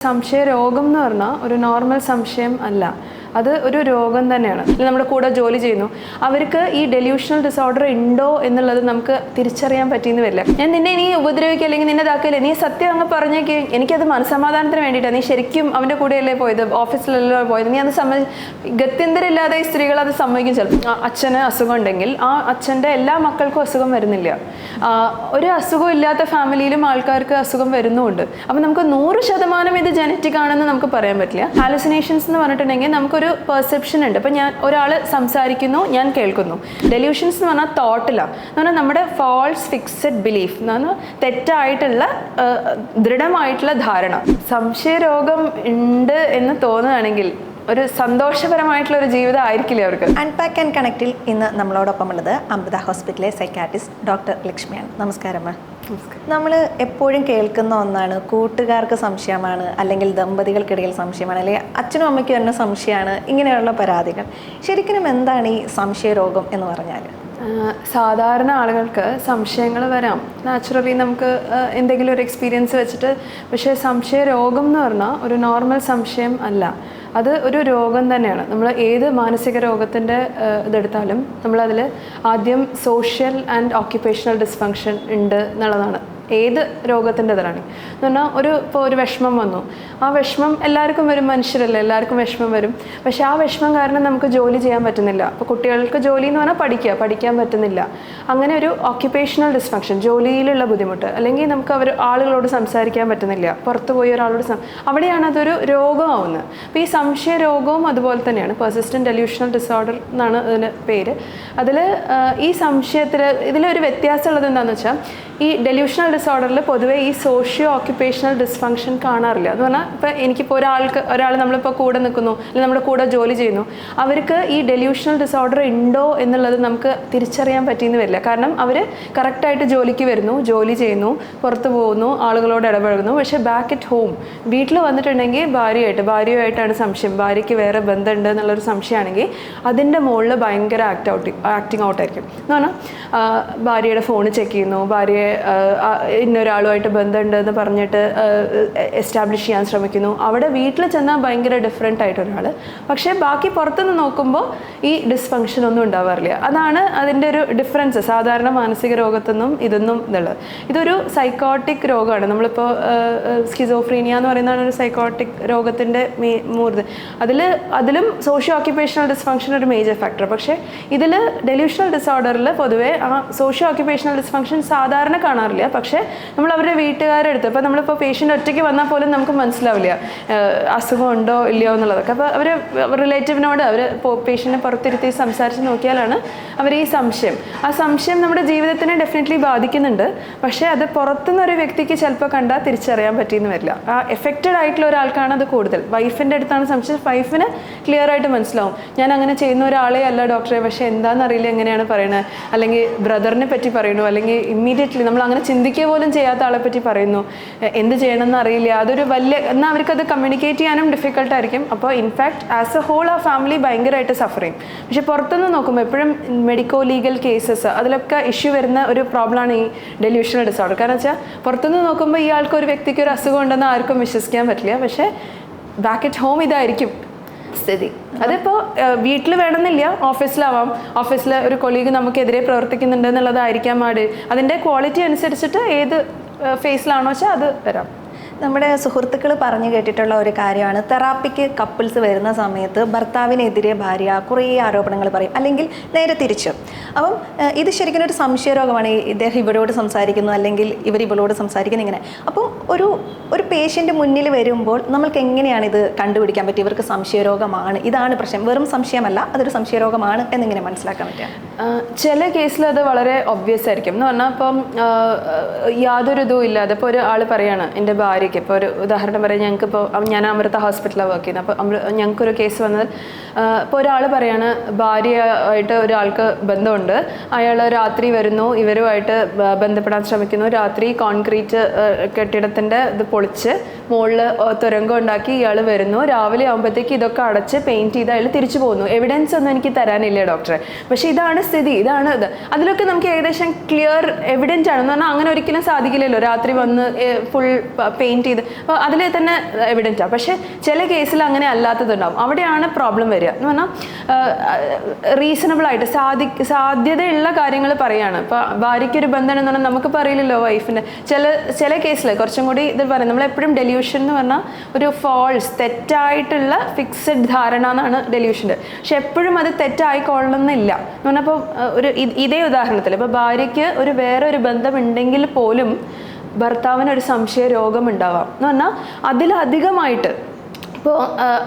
സംശയ രോഗം എന്ന് പറഞ്ഞാൽ ഒരു നോർമൽ സംശയം അല്ല. അത് ഒരു രോഗം തന്നെയാണ്. നമ്മുടെ കൂടെ ജോലി ചെയ്യുന്നു. അവർക്ക് ഈ ഡെല്യൂഷണൽ ഡിസോർഡർ ഉണ്ടോ എന്നുള്ളത് നമുക്ക് തിരിച്ചറിയാൻ പറ്റിയെന്ന് വരില്ല. ഞാൻ നിന്നെ ഇനി ഉപദ്രവിക്കുക അല്ലെങ്കിൽ നിന്നെ ഇതാക്കില്ല നീ സത്യം അങ്ങ് പറഞ്ഞേക്ക്. എനിക്കത് മനസ്സമാധാനത്തിന് വേണ്ടിയിട്ടാണ്. നീ ശരിക്കും അവന്റെ കൂടെയല്ലേ പോയത്? ഓഫീസിലല്ലോ പോയത്? നീ അത് സമ്മതി ഗത്യന്തരമില്ലാതെ ഈ സ്ത്രീകൾ അത് സമ്മതിക്കും ചിലപ്പോൾ അച്ഛന് അസുഖം ഉണ്ടെങ്കിൽ ആ അച്ഛന്റെ എല്ലാ മക്കൾക്കും അസുഖം വരുന്നില്ല. ഒരു അസുഖം ഇല്ലാത്ത ഫാമിലിയിലും ആൾക്കാർക്ക് അസുഖം വരുന്നുമുണ്ട്. അപ്പം നമുക്ക് നൂറ് ശതമാനം ഇത് ജനറ്റിക് ആണെന്ന് നമുക്ക് പറയാൻ പറ്റില്ല. ഹാലുസിനേഷൻസ് എന്ന് പറഞ്ഞിട്ടുണ്ടെങ്കിൽ നമുക്കൊരു പെർസെപ്ഷൻ ഉണ്ട്. അപ്പം ഞാൻ ഒരാൾ സംസാരിക്കുന്നു ഞാൻ കേൾക്കുന്നു. ഡെല്യൂഷൻസ് എന്ന് പറഞ്ഞാൽ തോട്ടിലാണ് എന്ന് പറഞ്ഞാൽ നമ്മുടെ ഫോൾസ് ഫിക്സഡ് ബിലീഫ് എന്ന് പറഞ്ഞാൽ തെറ്റായിട്ടുള്ള ദൃഢമായിട്ടുള്ള ധാരണ. സംശയരോഗം ഉണ്ട് എന്ന് തോന്നുകയാണെങ്കിൽ ഒരു സന്തോഷപരമായിട്ടുള്ള ഒരു ജീവിതം ആയിരിക്കില്ലേ അവർക്ക് അൺപാക്ക് ആൻഡ് കണക്റ്റിൽ ഇന്ന് നമ്മളോടൊപ്പം ഉള്ളത് അമൃത ഹോസ്പിറ്റലിലെ സൈക്കാട്രിസ്റ്റ് ഡോക്ടർ ലക്ഷ്മിയാണ്. നമസ്കാരം നമ്മൾ എപ്പോഴും കേൾക്കുന്ന ഒന്നാണ് കൂട്ടുകാർക്ക് സംശയമാണ് അല്ലെങ്കിൽ ദമ്പതികൾക്കിടയിൽ സംശയമാണ് അല്ലെങ്കിൽ അച്ഛനും അമ്മയ്ക്കും തന്നെ സംശയമാണ് ഇങ്ങനെയുള്ള പരാതികൾ. ശരിക്കും എന്താണ് ഈ സംശയരോഗം എന്ന് പറഞ്ഞാൽ സാധാരണ ആളുകൾക്ക് സംശയങ്ങൾ വരാം. നാച്ചുറലി നമുക്ക് എന്തെങ്കിലും ഒരു എക്സ്പീരിയൻസ് വെച്ചിട്ട് പക്ഷേ സംശയ രോഗം എന്ന് പറഞ്ഞാൽ ഒരു നോർമൽ സംശയം അല്ല. അത് ഒരു രോഗം തന്നെയാണ്. നമ്മൾ ഏത് മാനസിക രോഗത്തിന്റെ ഇതെടുത്താലും നമ്മളതിൽ ആദ്യം സോഷ്യൽ ആൻഡ് ഓക്യുപ്പേഷണൽ ഡിസ്ഫങ്ഷൻ ഉണ്ട് എന്നുള്ളതാണ്. ഏത് രോഗത്തിന്റെ ഇതിലാണ് എന്ന് പറഞ്ഞാൽ ഒരു ഇപ്പോൾ ഒരു വിഷമം വന്നു. ആ വിഷമം എല്ലാവർക്കും വരും മനുഷ്യരല്ലേ എല്ലാവർക്കും വിഷമം വരും. പക്ഷേ ആ വിഷമം കാരണം നമുക്ക് ജോലി ചെയ്യാൻ പറ്റുന്നില്ല. അപ്പോൾ കുട്ടികൾക്ക് ജോലി എന്ന് പറഞ്ഞാൽ പഠിക്കുക പഠിക്കാൻ പറ്റുന്നില്ല. അങ്ങനെ ഒരു ഓക്യുപ്പേഷണൽ ഡിസ്ഫങ്ഷൻ ജോലിയിലുള്ള ബുദ്ധിമുട്ട് അല്ലെങ്കിൽ നമുക്ക് അവർ ആളുകളോട് സംസാരിക്കാൻ പറ്റുന്നില്ല പുറത്ത് പോയി ഒരാളോട് അവിടെയാണ് അതൊരു രോഗമാവുന്നത്. അപ്പോൾ ഈ സംശയ രോഗവും അതുപോലെ തന്നെയാണ്. പെർസിസ്റ്റന്റ് ഡെല്യൂഷണൽ ഡിസോർഡർ എന്നാണ് അതിന് പേര്. അതിൽ ഈ സംശയത്തിൽ ഇതിലൊരു വ്യത്യാസമുള്ളത് എന്താണെന്ന് വെച്ചാൽ ഈ ഡെല്യൂഷണൽ ഡിസോർഡറിൽ പൊതുവേ ഈ സോഷ്യോ ഓക്യുപ്പേഷണൽ ഡിസ്ഫങ്ഷൻ കാണാറില്ല. എന്ന് പറഞ്ഞാൽ ഇപ്പോൾ എനിക്കിപ്പോൾ ഒരാൾക്ക് ഒരാൾ നമ്മളിപ്പോൾ കൂടെ നിൽക്കുന്നു അല്ലെങ്കിൽ നമ്മുടെ കൂടെ ജോലി ചെയ്യുന്നു അവർക്ക് ഈ ഡെല്യൂഷണൽ ഡിസോർഡർ ഉണ്ടോ എന്നുള്ളത് നമുക്ക് തിരിച്ചറിയാൻ പറ്റിയെന്ന് വരില്ല. കാരണം അവർ കറക്റ്റായിട്ട് ജോലിക്ക് വരുന്നു ജോലി ചെയ്യുന്നു പുറത്ത് പോകുന്നു ആളുകളോട് ഇടപഴകുന്നു. പക്ഷേ ബാക്ക് അറ്റ് ഹോം വീട്ടിൽ വന്നിട്ടുണ്ടെങ്കിൽ ഭാര്യയായിട്ട് ഭാര്യയുമായിട്ടാണ് സംശയം. ഭാര്യയ്ക്ക് വേറെ ബന്ധമുണ്ട് എന്നുള്ളൊരു സംശയമാണെങ്കിൽ അതിന്റെ മുകളിൽ ഭയങ്കര ആക്ട് ഔട്ട് ആക്ടിങ് ഔട്ടായിരിക്കും എന്ന് പറഞ്ഞാൽ ഭാര്യയുടെ ഫോൺ ചെക്ക് ചെയ്യുന്നു ഭാര്യയെ ഇന്നൊരാളുമായിട്ട് ബന്ധമുണ്ട് എന്ന് പറഞ്ഞിട്ട് എസ്റ്റാബ്ലിഷ് ചെയ്യാൻ ശ്രമിക്കുന്നു. അവിടെ വീട്ടിൽ ചെന്നാൽ ഭയങ്കര ഡിഫറെന്റ് ആയിട്ട് ഒരാൾ. പക്ഷേ ബാക്കി പുറത്തുനിന്ന് നോക്കുമ്പോൾ ഈ ഡിസ്ഫങ്ഷൻ ഒന്നും ഉണ്ടാവാറില്ല. അതാണ് അതിന്റെ ഒരു ഡിഫറൻസ് സാധാരണ മാനസിക രോഗത്തൊന്നും ഇതൊന്നും ഇതുള്ളത്. ഇതൊരു സൈക്കോട്ടിക് രോഗമാണ്. നമ്മളിപ്പോൾ സ്കിസോഫ്രീനിയ എന്ന് പറയുന്നതാണ് ഒരു സൈക്കോട്ടിക് രോഗത്തിന്റെ മേ മൂർത്ത് അതിൽ അതിലും സോഷ്യോ ഓക്യുപ്പേഷണൽ ഡിസ്ഫങ്ഷൻ ഒരു മേജർ ഫാക്ടർ പക്ഷേ ഇതിൽ ഡെല്യൂഷണൽ ഡിസോർഡറിൽ പൊതുവേ ആ സോഷ്യോ ഓക്യുപ്പേഷണൽ ഡിസ്ഫങ്ഷൻ സാധാരണ കാണാറില്ല. പക്ഷേ നമ്മൾ അവരുടെ വീട്ടുകാരെടുത്ത്. ഇപ്പോൾ നമ്മളിപ്പോൾ പേഷ്യന്റ് ഒറ്റയ്ക്ക് വന്നാൽ പോലും നമുക്ക് മനസ്സിലാവില്ല. അസുഖമുണ്ടോ ഇല്ലയോ എന്നുള്ളതൊക്കെ. അപ്പോൾ അവർ റിലേറ്റീവിനോട് അവർ പേഷ്യന്റിനെ പുറത്തിരുത്തി സംസാരിച്ച് നോക്കിയാലാണ് അവർ ഈ സംശയം. ആ സംശയം നമ്മുടെ ജീവിതത്തിനെ ഡെഫിനറ്റ്ലി ബാധിക്കുന്നുണ്ട്. പക്ഷേ അത് പുറത്തുനിന്ന് ഒരു വ്യക്തിക്ക് ചിലപ്പോൾ കണ്ടാൽ തിരിച്ചറിയാൻ പറ്റിയെന്ന് വരില്ല. ആ എഫക്റ്റഡ് ആയിട്ടുള്ള ഒരാൾക്കാണ് അത് കൂടുതൽ. വൈഫിന്റെ അടുത്താണ് സംശയം. വൈഫിന് ക്ലിയർ ആയിട്ട് മനസ്സിലാവും. ഞാൻ അങ്ങനെ ചെയ്യുന്ന ഒരാളെ അല്ല ഡോക്ടറെ പക്ഷേ എന്താണെന്ന് അറിയില്ല എങ്ങനെയാണ് പറയുന്നത് അല്ലെങ്കിൽ ബ്രദറിനെ പറ്റി പറയുന്നു അല്ലെങ്കിൽ ഇമ്മീഡിയറ്റ്ലി നമ്മൾ അങ്ങനെ ചിന്തിക്കുക പോലും ചെയ്യാത്ത ആളെ പറ്റി പറയുന്നു. എന്ത് ചെയ്യണമെന്ന് അറിയില്ല. അതൊരു വലിയ എന്നാൽ അവർക്കത് കമ്മ്യൂണിക്കേറ്റ് ചെയ്യാനും ഡിഫിക്കൾട്ട് ആയിരിക്കും. അപ്പോൾ in fact as a whole ആ ഫാമിലി ഭയങ്കരമായിട്ട് സഫർ ചെയ്യും പക്ഷെ പുറത്തുനിന്ന് നോക്കുമ്പോൾ എപ്പോഴും മെഡിക്കോ ലീഗൽ കേസസ് അതിലൊക്കെ ഇഷ്യൂ വരുന്ന ഒരു പ്രോബ്ലമാണ് ഈ ഡെല്യൂഷണൽ ഡിസോർഡർ കാരണം വെച്ചാൽ പുറത്തുനിന്ന് നോക്കുമ്പോൾ ഈ ആൾക്ക് ഒരു വ്യക്തിക്ക് ഒരു അസുഖം ഉണ്ടെന്ന് ആർക്കും വിശ്വസിക്കാൻ പറ്റില്ല. പക്ഷേ ബാക്ക് അറ്റ് ഹോം ഇതായിരിക്കും. സ്ഥിതി. അതിപ്പോൾ വീട്ടിൽ വേണമെന്നില്ല ഓഫീസിലാവാം. ഓഫീസിലെ ഒരു കൊളീഗ് നമുക്കെതിരെ പ്രവർത്തിക്കുന്നുണ്ട് എന്നുള്ളതായിരിക്കാം പാട് അതിന്റെ ക്വാളിറ്റി അനുസരിച്ചിട്ട് ഏത് ഫേസിലാണോ വെച്ചാൽ അത് വരാം. നമ്മുടെ സുഹൃത്തുക്കൾ പറഞ്ഞു കേട്ടിട്ടുള്ള ഒരു കാര്യമാണ്. തെറാപ്പിക്ക് കപ്പിൾസ് വരുന്ന സമയത്ത് ഭർത്താവിനെതിരെ ഭാര്യ കുറേ ആരോപണങ്ങൾ പറയും. അല്ലെങ്കിൽ നേരെ തിരിച്ചു. അപ്പം ഇത് ശരിക്കും ഒരു സംശയരോഗമാണ് ഇദ്ദേഹം ഇവരോട് സംസാരിക്കുന്നു. അല്ലെങ്കിൽ ഇവർ ഇവളോട് സംസാരിക്കുന്നു ഇങ്ങനെ. അപ്പം ഒരു ഒരു പേഷ്യന്റ് മുന്നിൽ വരുമ്പോൾ നമ്മൾക്ക് എങ്ങനെയാണ് ഇത് കണ്ടുപിടിക്കാൻ പറ്റുക ഇവർക്ക് സംശയരോഗമാണ് ഇതാണ് പ്രശ്നം. വെറും സംശയമല്ല അതൊരു സംശയരോഗമാണ് എന്നിങ്ങനെ മനസ്സിലാക്കാൻ പറ്റുക. ചില കേസിൽ അത് വളരെ ഒബ്വിയസ് ആയിരിക്കും. എന്ന് പറഞ്ഞാൽ ഇപ്പം യാതൊരു ഇതും ഇല്ലാതെ ഇപ്പോൾ ഒരാൾ പറയാണ് എന്റെ ഭാര്യയ്ക്ക് ഇപ്പോൾ ഒരു ഉദാഹരണം പറയാം ഞങ്ങൾക്ക് ഇപ്പോൾ ഞാൻ അമൃത ഹോസ്പിറ്റലാണ് വർക്ക് ചെയ്യുന്നത് അപ്പോൾ ഞങ്ങൾക്കൊരു കേസ് വന്നത് ഇപ്പോൾ ഒരാൾ പറയാണ് ഭാര്യയായിട്ട് ഒരാൾക്ക് ബന്ധമുണ്ട്. അയാൾ രാത്രി വരുന്നു ഇവരുമായിട്ട് ബന്ധപ്പെടാൻ ശ്രമിക്കുന്നു. രാത്രി കോൺക്രീറ്റ് കെട്ടിടത്തിന്റെ ഇത് പൊളിച്ച് മുകളിൽ തുരങ്കം ഉണ്ടാക്കി ഇയാൾ വരുന്നു. രാവിലെ ആകുമ്പോഴത്തേക്ക് ഇതൊക്കെ അടച്ച് പെയിന്റ് ചെയ്ത് അയാൾ തിരിച്ചു പോകുന്നു. എവിഡൻസ് ഒന്നും എനിക്ക് തരാനില്ല ഡോക്ടറെ പക്ഷേ ഇതാണ് സ്ഥിതി ഇതാണ് ഇത്. അതിലൊക്കെ നമുക്ക് ഏകദേശം ക്ലിയർ എവിഡൻസ് ആണ് എന്ന് പറഞ്ഞാൽ അങ്ങനെ ഒരിക്കലും സാധിക്കില്ലല്ലോ. രാത്രി വന്ന് ഫുൾ പെയിന്റ് പെയിന്റ് ചെയ്ത്. അപ്പോൾ അതിൽ തന്നെ എവിഡന്റാണ് പക്ഷേ ചില കേസിൽ അങ്ങനെ അല്ലാത്തതുണ്ടാവും. അവിടെയാണ് പ്രോബ്ലം വരിക. എന്ന് പറഞ്ഞാൽ റീസണബിൾ ആയിട്ട് സാധി സാധ്യതയുള്ള കാര്യങ്ങൾ പറയുകയാണ് ഇപ്പോൾ ഭാര്യയ്ക്കൊരു ബന്ധം എന്ന് പറഞ്ഞാൽ നമുക്ക് പറയില്ലല്ലോ വൈഫിന്റെ ചില ചില കേസിൽ കുറച്ചും കൂടി ഇത് പറയും. നമ്മളെപ്പോഴും ഡെല്യൂഷൻ എന്ന് പറഞ്ഞാൽ ഒരു ഫോൾസ് തെറ്റായിട്ടുള്ള ഫിക്സഡ് ധാരണ എന്നാണ് ഡെല്യൂഷന്റെ പക്ഷെ എപ്പോഴും അത് തെറ്റായിക്കൊള്ളണമെന്നില്ല. എന്ന് പറഞ്ഞപ്പോൾ ഒരു ഇതേ ഉദാഹരണത്തിൽ ഇപ്പോൾ ഭാര്യയ്ക്ക് ഒരു വേറെ ഒരു ബന്ധമുണ്ടെങ്കിൽ പോലും ഭർത്താവിന് ഒരു സംശയ രോഗം ഉണ്ടാവാം എന്ന് പറഞ്ഞാൽ അതിലധികമായിട്ട് ഇപ്പോൾ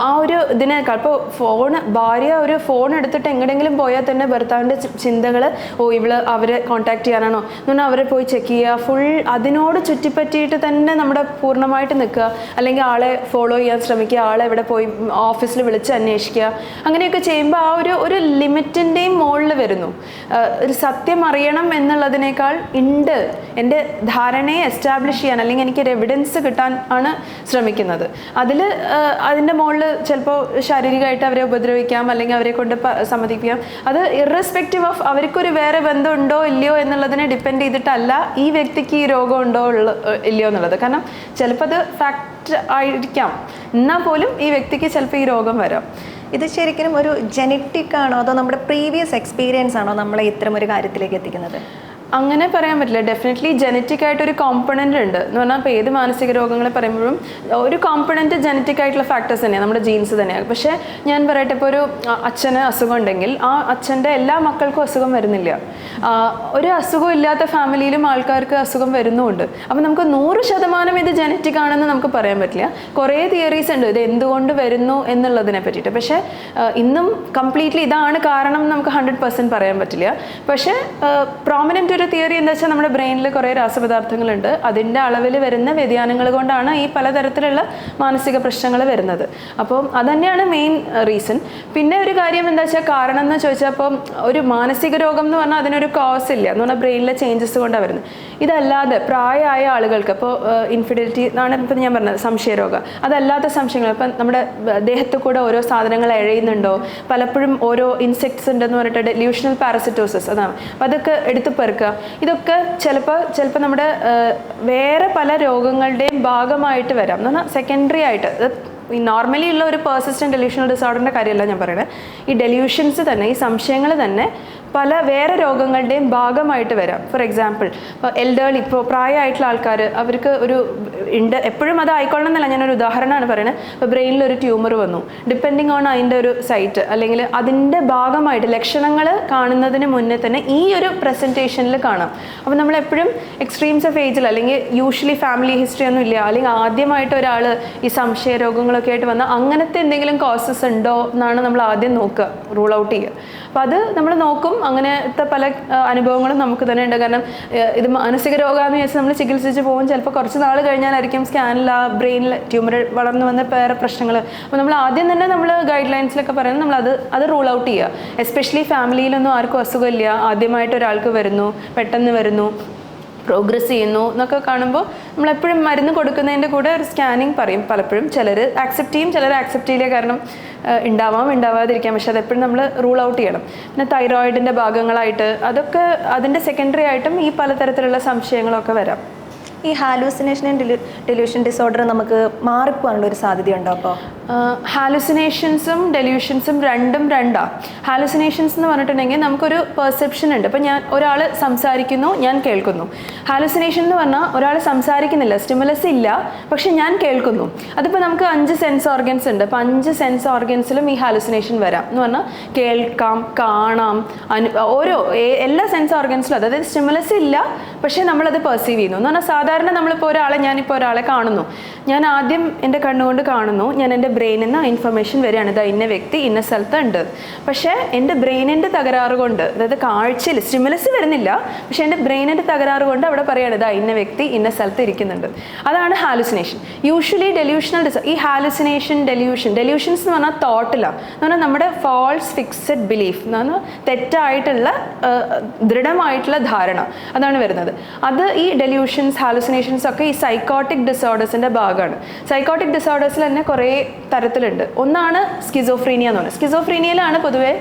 ആ ഒരു ഇതിനേക്കാൾ ഇപ്പോൾ ഫോൺ ഭാര്യ ഒരു ഫോൺ എടുത്തിട്ട് എങ്ങടെങ്കിലും പോയാൽ തന്നെ ഭർത്താവിന്റെ ചിന്തകൾ ഓ ഇവൾ അവരെ കോൺടാക്ട് ചെയ്യാനാണോ? എന്ന് പറഞ്ഞാൽ അവരെ പോയി ചെക്ക് ചെയ്യുക. ഫുൾ അതിനോട് ചുറ്റിപ്പറ്റിയിട്ട് തന്നെ നമ്മുടെ പൂർണമായിട്ട് നിൽക്കുക. അല്ലെങ്കിൽ ആളെ ഫോളോ ചെയ്യാൻ ശ്രമിക്കുക. ആളെ ഇവിടെ പോയി ഓഫീസിൽ വിളിച്ച് അന്വേഷിക്കുക. അങ്ങനെയൊക്കെ ചെയ്യുമ്പോൾ ആ ഒരു ഒരു ലിമിറ്റിന്റെയും മുകളിൽ വരുന്നു. ഒരു സത്യം അറിയണം എന്നുള്ളതിനേക്കാൾ ഉണ്ട്. എന്റെ ധാരണയെ എസ്റ്റാബ്ലിഷ് ചെയ്യാൻ അല്ലെങ്കിൽ എനിക്കൊരു എവിഡൻസ് കിട്ടാൻ ആണ് ശ്രമിക്കുന്നത്. അതിൽ അതിന്റെ മുകളിൽ ചിലപ്പോൾ ശാരീരികമായിട്ട് അവരെ ഉപദ്രവിക്കാം അല്ലെങ്കിൽ അവരെ കൊണ്ട് സമ്മതിപ്പിക്കാം. അത് ഇറസ്പെക്റ്റീവ് ഓഫ് അവർക്കൊരു വേറെ ബന്ധം ഉണ്ടോ ഇല്ലയോ എന്നുള്ളതിനെ ഡിപ്പെൻഡ് ചെയ്തിട്ടല്ല ഈ വ്യക്തിക്ക് ഈ രോഗം ഉണ്ടോ ഇല്ലയോ എന്നുള്ളത്. കാരണം ചിലപ്പോൾ അത് ഫാക്റ്റ് ആയിരിക്കാം. എന്നാൽ പോലും ഈ വ്യക്തിക്ക് ചിലപ്പോൾ ഈ രോഗം വരാം. ഇത് ശരിക്കും ഒരു ജനറ്റിക് ആണോ അതോ നമ്മുടെ പ്രീവിയസ് എക്സ്പീരിയൻസ് ആണോ നമ്മളെ ഇത്തരം ഒരു കാര്യത്തിലേക്ക് എത്തിക്കുന്നത്? അങ്ങനെ പറയാൻ പറ്റില്ല. ഡെഫിനറ്റ്ലി ജനറ്റിക് ആയിട്ട് ഒരു കോമ്പണന്റ് ഉണ്ട്. എന്ന് പറഞ്ഞാൽ ഇപ്പോൾ ഏത് മാനസിക രോഗങ്ങളെ പറയുമ്പോഴും ഒരു കോമ്പണന്റ് ജനറ്റിക് ആയിട്ടുള്ള ഫാക്ടേഴ്സ് തന്നെയാണ് നമ്മുടെ ജീൻസ് തന്നെയാണ് പക്ഷേ ഞാൻ പറയട്ടെ ഇപ്പോൾ ഒരു അച്ഛന് അസുഖം ഉണ്ടെങ്കിൽ ആ അച്ഛന്റെ എല്ലാ മക്കൾക്കും അസുഖം വരുന്നില്ല. ഒരു അസുഖം ഇല്ലാത്ത ഫാമിലിയിലും ആൾക്കാർക്ക് അസുഖം വരുന്നുമുണ്ട്. അപ്പോൾ നമുക്ക് നൂറ് ശതമാനം ഇത് ജനറ്റിക് ആണെന്ന് നമുക്ക് പറയാൻ പറ്റില്ല. കുറേ തിയറീസ് ഉണ്ട്. ഇത് എന്തുകൊണ്ട് വരുന്നു എന്നുള്ളതിനെ പറ്റിയിട്ട്. പക്ഷേ ഇന്നും കംപ്ലീറ്റ്ലി ഇതാണ് കാരണം നമുക്ക് ഹൺഡ്രഡ് പെർസെന്റ് പറയാൻ പറ്റില്ല. പക്ഷേ പ്രോമിനന്റ് തിയറി എന്താ വെച്ചാൽ നമ്മുടെ ബ്രെയിനിൽ കുറേ രാസപദാർത്ഥങ്ങളുണ്ട്. അതിന്റെ അളവിൽ വരുന്ന വ്യതിയാനങ്ങൾ കൊണ്ടാണ് ഈ പലതരത്തിലുള്ള മാനസിക പ്രശ്നങ്ങൾ വരുന്നത്. അപ്പോൾ അതന്നെയാണ് മെയിൻ റീസൺ. പിന്നെ ഒരു കാര്യം എന്താ വെച്ചാൽ കാരണം എന്ന് ചോദിച്ചാൽ അപ്പം ഒരു മാനസിക രോഗം എന്ന് പറഞ്ഞാൽ അതിനൊരു കോസ് ഇല്ല. എന്ന് പറഞ്ഞാൽ ബ്രെയിനിലെ ചേഞ്ചസ് കൊണ്ടാണ് വരുന്നത്. ഇതല്ലാതെ പ്രായമായ ആളുകൾക്ക് ഇപ്പോൾ ഇൻഫിഡിലിറ്റി എന്നാണ് ഇപ്പം ഞാൻ പറഞ്ഞത് സംശയരോഗം. അതല്ലാത്ത സംശയങ്ങൾ ഇപ്പം നമ്മുടെ ദേഹത്ത് കൂടെ ഓരോ സാധനങ്ങൾ എഴയുന്നുണ്ടോ? പലപ്പോഴും ഓരോ ഇൻസെക്ട്സ് ഉണ്ടെന്ന് പറഞ്ഞിട്ട് ഡെല്യൂഷണൽ പാരസിറ്റോസിസ് അതാണ്. അപ്പം അതൊക്കെ എടുത്ത് പെറുക്കുക. ഇതൊക്കെ ചിലപ്പോൾ ചിലപ്പോൾ നമ്മുടെ വേറെ പല രോഗങ്ങളുടെയും ഭാഗമായിട്ട് വരാം. എന്ന് പറഞ്ഞാൽ സെക്കൻഡറി ആയിട്ട്. ഈ നോർമലി ഉള്ള ഒരു പേഴ്സിസ്റ്റന്റ് ഡെല്യൂഷണൽ ഡിസോർഡറിന്റെ കാര്യമല്ല ഞാൻ പറയുന്നത് ഈ ഡെല്യൂഷൻസ് തന്നെ ഈ സംശയങ്ങൾ തന്നെ പല വേറെ രോഗങ്ങളുടെയും ഭാഗമായിട്ട് വരാം. ഫോർ എക്സാമ്പിൾ എൽഡേർലി ഇപ്പോൾ പ്രായമായിട്ടുള്ള ആൾക്കാർ അവർക്ക് ഒരു ഉണ്ട്. എപ്പോഴും അത് ആയിക്കൊള്ളണം എന്നല്ല. ഞാനൊരു ഉദാഹരണമാണ് പറയുന്നത് ഇപ്പോൾ ബ്രെയിനിൽ ഒരു ട്യൂമർ വന്നു. ഡിപ്പെൻഡിങ് ഓൺ അതിന്റെ ഒരു സൈറ്റ് അല്ലെങ്കിൽ അതിന്റെ ഭാഗമായിട്ട് ലക്ഷണങ്ങൾ കാണുന്നതിന് മുന്നേ തന്നെ ഈ ഒരു പ്രസന്റേഷനിൽ കാണാം. അപ്പോൾ നമ്മൾ എപ്പോഴും എക്സ്ട്രീംസ് ഓഫ് ഏജിൽ അല്ലെങ്കിൽ യൂഷ്വലി ഫാമിലി ഹിസ്റ്ററി ഒന്നും ഇല്ല അല്ലെങ്കിൽ ആദ്യമായിട്ട് ഒരാൾ ഈ സംശയ രോഗങ്ങളൊക്കെ ആയിട്ട് വന്നാൽ അങ്ങനത്തെ എന്തെങ്കിലും കോസസ് ഉണ്ടോ എന്നാണ് നമ്മൾ ആദ്യം നോക്കുക റൂൾ ഔട്ട് ചെയ്യുക. അപ്പോൾ അത് നമ്മൾ നോക്കും അങ്ങനത്തെ പല അനുഭവങ്ങളും നമുക്ക് തന്നെ ഉണ്ട്. കാരണം ഇത് മാനസിക രോഗമെന്ന് വെച്ചാൽ നമ്മൾ ചികിത്സിച്ച് പോകും. ചിലപ്പോൾ കുറച്ച് നാൾ കഴിഞ്ഞാലായിരിക്കും സ്കാനിൽ ആ ബ്രെയിനിൽ ട്യൂമർ വളർന്നു വന്ന വേറെ പ്രശ്നങ്ങൾ അപ്പോൾ നമ്മൾ ആദ്യം തന്നെ നമ്മൾ ഗൈഡ് ലൈൻസിലൊക്കെ പറയുന്നത് നമ്മൾ അത് അത് റൂൾ ഔട്ട് ചെയ്യുക. എസ്പെഷ്യലി ഫാമിലിയിലൊന്നും ആർക്കും അസുഖമില്ല. ആദ്യമായിട്ട് ഒരാൾക്ക് വരുന്നു പെട്ടെന്ന് വരുന്നു. പ്രോഗ്രസ് ചെയ്യുന്നു എന്നൊക്കെ കാണുമ്പോൾ നമ്മളെപ്പോഴും മരുന്ന് കൊടുക്കുന്നതിന്റെ കൂടെ ഒരു സ്കാനിങ് പറയും പലപ്പോഴും. ചിലർ ആക്സെപ്റ്റ് ചെയ്യും ചിലർ ആക്സെപ്റ്റ് ചെയ്യില്ല. കാരണം ഉണ്ടാവാം ഉണ്ടാവാതിരിക്കാം. പക്ഷെ അതെപ്പോഴും നമ്മൾ റൂൾ ഔട്ട് ചെയ്യണം. പിന്നെ തൈറോയിഡിന്റെ ഭാഗങ്ങളായിട്ട് അതൊക്കെ അതിന്റെ സെക്കൻഡറി ആയിട്ടും ഈ പലതരത്തിലുള്ള സംശയങ്ങളൊക്കെ വരാം. ഈ ഹാലൂസിനേഷൻ ആൻഡ് ഡെലൂഷൻ ഡിസോർഡർ നമുക്ക് മാറിപ്പോകാനുള്ള ഒരു സാധ്യതയുണ്ടോ അപ്പോൾ ഹാലുസിനേഷൻസും ഡെലൂഷൻസും രണ്ടും രണ്ടാണ് ഹാലുസിനേഷൻസ് എന്ന് പറഞ്ഞിട്ടുണ്ടെങ്കിൽ നമുക്കൊരു പെർസെപ്ഷൻ ഉണ്ട്. ഇപ്പം ഞാൻ ഒരാൾ സംസാരിക്കുന്നു ഞാൻ കേൾക്കുന്നു. ഹാലുസിനേഷൻ എന്ന് പറഞ്ഞാൽ ഒരാൾ സംസാരിക്കുന്നില്ല സ്റ്റിമുലസ് ഇല്ല പക്ഷെ ഞാൻ കേൾക്കുന്നു. അതിപ്പോൾ നമുക്ക് അഞ്ച് സെൻസ് ഓർഗൻസ് ഉണ്ട്. അപ്പോൾ അഞ്ച് സെൻസ് ഓർഗൻസിലും ഈ ഹാലുസിനേഷൻ വരാം. എന്ന് പറഞ്ഞാൽ കേൾക്കാം കാണാം അനു ഓരോ എല്ലാ സെൻസ് ഓർഗൻസിലും അതായത് സ്റ്റിമുലസ് ഇല്ല പക്ഷേ നമ്മളത് പെർസീവ് ചെയ്യുന്നു. എന്ന് പറഞ്ഞാൽ സാധാരണ നമ്മളിപ്പോൾ ഒരാളെ ഞാനിപ്പോൾ ഒരാളെ കാണുന്നു. ഞാൻ ആദ്യം എന്റെ കണ്ണുകൊണ്ട് കാണുന്നു ഞാൻ എന്റെ ബ്രെയിനിൽ നിന്ന് ഇൻഫർമേഷൻ വരികയാണ്. ഇതാ ഇന്ന വ്യക്തി ഇന്ന സ്ഥലത്ത് ഉണ്ട്. പക്ഷേ എന്റെ ബ്രെയിനിന്റെ തകരാറ് കൊണ്ട് അതായത് കാഴ്ചയിൽ സ്റ്റിമുലസ് വരുന്നില്ല. പക്ഷേ എന്റെ ബ്രെയിനിന്റെ തകരാറ് കൊണ്ട് അവിടെ പറയുകയാണ് ഇതാ ഇന്ന വ്യക്തി ഇന്ന സ്ഥലത്ത് ഇരിക്കുന്നുണ്ട്. അതാണ് ഹാലുസിനേഷൻ യൂഷ്വലി ഡെല്യൂഷണൽ ഡിസ ഈ ഹാലുസിനേഷൻ ഡെല്യൂഷൻ ഡെല്യൂഷൻസ് എന്ന് പറഞ്ഞാൽ തോട്ടിലാണ് എന്ന് പറഞ്ഞാൽ നമ്മുടെ ഫോൾസ് ഫിക്സഡ് ബിലീഫ് എന്ന് പറഞ്ഞാൽ തെറ്റായിട്ടുള്ള ദൃഢമായിട്ടുള്ള ധാരണ. അതാണ് വരുന്നത്. അത് ഈ ഡെല്യൂഷൻസ് ഹാലുസിനേഷൻസ് ഒക്കെ ഈ സൈക്കോട്ടിക് ഡിസോർഡേഴ്സിന്റെ ഭാഗമാണ്. സൈക്കോട്ടിക് ഡിസോർഡേഴ്സിൽ തന്നെ കുറേ തരത്തിലുണ്ട്. ഒന്നാണ് സ്കിസോഫ്രീനിയ എന്ന് പറയുന്നത്. സ്കിസോഫ്രീനിയയിലാണ് പൊതുവെ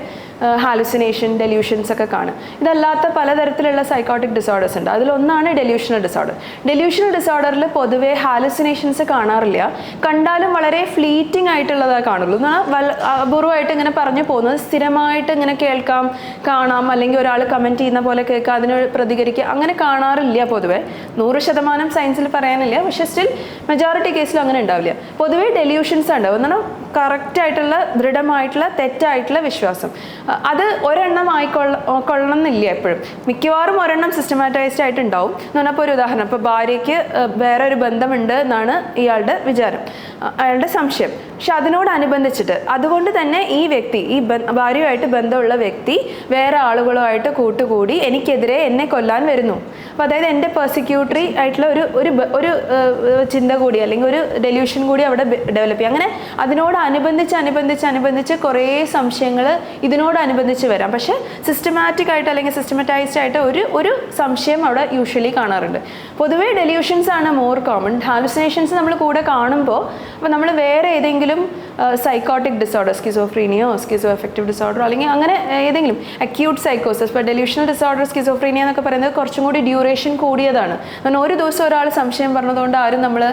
ഹാലുസിനേഷൻ ഡെല്യൂഷൻസ് ഒക്കെ കാണും. ഇതല്ലാത്ത പലതരത്തിലുള്ള സൈക്കോട്ടിക് ഡിസോർഡേഴ്സ് ഉണ്ട്. അതിലൊന്നാണ് ഡെല്യൂഷണൽ ഡിസോർഡർ ഡെല്യൂഷണൽ ഡിസോർഡറിൽ പൊതുവേ ഹാലുസിനേഷൻസ് കാണാറില്ല. കണ്ടാലും വളരെ ഫ്ലീറ്റിംഗ് ആയിട്ടുള്ളതാണ് കാണുള്ളൂ. എന്നാൽ അപൂർവമായിട്ട് ഇങ്ങനെ പറഞ്ഞു പോകുന്നത് സ്ഥിരമായിട്ട് ഇങ്ങനെ കേൾക്കാം കാണാം അല്ലെങ്കിൽ ഒരാൾ കമന്റ് ചെയ്യുന്ന പോലെ കേൾക്കാം അതിന് പ്രതികരിക്കുക അങ്ങനെ കാണാറില്ല പൊതുവേ. നൂറ് ശതമാനം സയൻസിൽ പറയാനില്ല. പക്ഷേ സ്റ്റിൽ മെജോറിറ്റി കേസിലും അങ്ങനെ ഉണ്ടാവില്ല. പൊതുവേ ഡെല്യൂഷൻസ് ഉണ്ടാവും എന്നാൽ കറക്റ്റായിട്ടുള്ള ദൃഢമായിട്ടുള്ള തെറ്റായിട്ടുള്ള വിശ്വാസം. അത് ഒരെണ്ണം ആയിക്കൊള്ള കൊള്ളണം എന്നില്ല എപ്പോഴും. മിക്കവാറും ഒരെണ്ണം സിസ്റ്റമാറ്റൈസ്ഡ് ആയിട്ട് ഉണ്ടാവും എന്ന് പറഞ്ഞപ്പോൾ ഒരു ഉദാഹരണം. ഇപ്പോൾ ഭാര്യയ്ക്ക് വേറെ ഒരു ബന്ധമുണ്ട് എന്നാണ് ഇയാളുടെ വിചാരം. അയാളുടെ സംശയം. പക്ഷെ അതിനോടനുബന്ധിച്ചിട്ട് അതുകൊണ്ട് തന്നെ ഈ വ്യക്തി ഈ ഭാര്യയുമായിട്ട് ബന്ധമുള്ള വ്യക്തി വേറെ ആളുകളുമായിട്ട് കൂട്ടുകൂടി എനിക്കെതിരെ എന്നെ കൊല്ലാൻ വരുന്നു. അപ്പോൾ അതായത് എന്റെ പെർസിക്യൂട്ടറി ആയിട്ടുള്ള ഒരു ഒരു ഒരു ചിന്ത കൂടി അല്ലെങ്കിൽ ഒരു ഡെല്യൂഷൻ കൂടി അവിടെ ഡെവലപ്പ് ചെയ്യും. അങ്ങനെ അതിനോട് അനുബന്ധിച്ച് അനുബന്ധിച്ച് അനുബന്ധിച്ച് കുറേ സംശയങ്ങൾ ഇതിനോടനുബന്ധിച്ച് വരാം. പക്ഷേ സിസ്റ്റമാറ്റിക് ആയിട്ട് അല്ലെങ്കിൽ സിസ്റ്റമാറ്റൈസ്ഡ് ആയിട്ട് ഒരു ഒരു സംശയം അവിടെ യൂഷ്വലി കാണാറുണ്ട്. പൊതുവേ ഡെലിയൂഷൻസ് ആണ് മോർ കോമൺ ഹാലുസിനേഷൻസ് നമ്മൾ കൂടെ കാണുമ്പോൾ അപ്പോൾ നമ്മൾ വേറെ ഏതെങ്കിലും സൈക്കോട്ടിക് ഡിസോർഡർ സ്കിസോഫ്രീനിയോ സ്കിസോ എഫക്റ്റീവ് ഡിസോർഡറോ അല്ലെങ്കിൽ അങ്ങനെ ഏതെങ്കിലും അക്യൂട്ട് സൈക്കോസിസ് ഇപ്പോൾ ഡെല്യൂഷണൽ ഡിസോർഡർ സ്കിസോഫ്രീനിയ എന്നൊക്കെ പറയുന്നത് കുറച്ചും കൂടി ഡ്യൂറേഷൻ കൂടിയതാണ്. കാരണം ഒരു ദിവസം ഒരാൾ സംശയം പറഞ്ഞതുകൊണ്ട് ആരും നമ്മൾ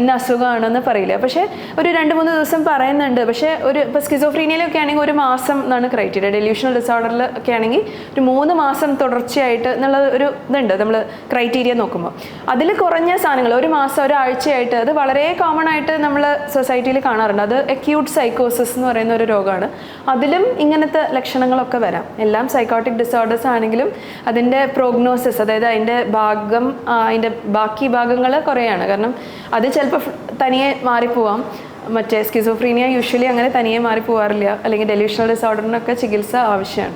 ഇന്ന അസുഖമാണെന്ന് പറയില്ല. പക്ഷേ ഒരു രണ്ട് മൂന്ന് ദിവസം പറയുന്നുണ്ട്. പക്ഷേ ഒരു ഇപ്പോൾ സ്കിസോഫ്രീനിയയിലൊക്കെ ആണെങ്കിൽ ഒരു മാസം എന്നാണ് ക്രൈറ്റീരിയ ഡെല്യൂഷണൽ ഡിസോർഡറിൽ ഒക്കെ ആണെങ്കിൽ ഒരു മൂന്ന് മാസം തുടർച്ചയായിട്ട് എന്നുള്ള ഒരു ഇതുണ്ട്. നമ്മൾ ക്രൈറ്റീരിയ നോക്കുമ്പോൾ അതിൽ കുറഞ്ഞ സാധനങ്ങൾ ഒരു മാസം ഒരാഴ്ചയായിട്ട് അത് വളരെ കോമൺ ആയിട്ട് നമ്മൾ സൊസൈറ്റിയിൽ കാണാറുണ്ട്. അത് അക്യൂട്ട് സൈക്കോസിസ് എന്ന് പറയുന്ന ഒരു രോഗമാണ്. അതിലും ഇങ്ങനത്തെ ലക്ഷണങ്ങളൊക്കെ വരാം. എല്ലാം സൈക്കോട്ടിക് ഡിസോർഡേഴ്സ് ആണെങ്കിലും അതിന്റെ പ്രോഗ്നോസിസ് അതായത് അതിന്റെ ഭാഗം അതിന്റെ ബാക്കി ഭാഗങ്ങൾ കുറേയാണ്. കാരണം അത് ചിലപ്പോൾ തനിയെ മാറിപ്പോവാം. മറ്റേ സ്കിസോഫ്രീനിയ യൂഷ്വലി അങ്ങനെ തനിയെ മാറിപ്പോവാറില്ല. അല്ലെങ്കിൽ ഡെല്യൂഷണൽ ഡിസോർഡറിനൊക്കെ ചികിത്സ ആവശ്യമാണ്.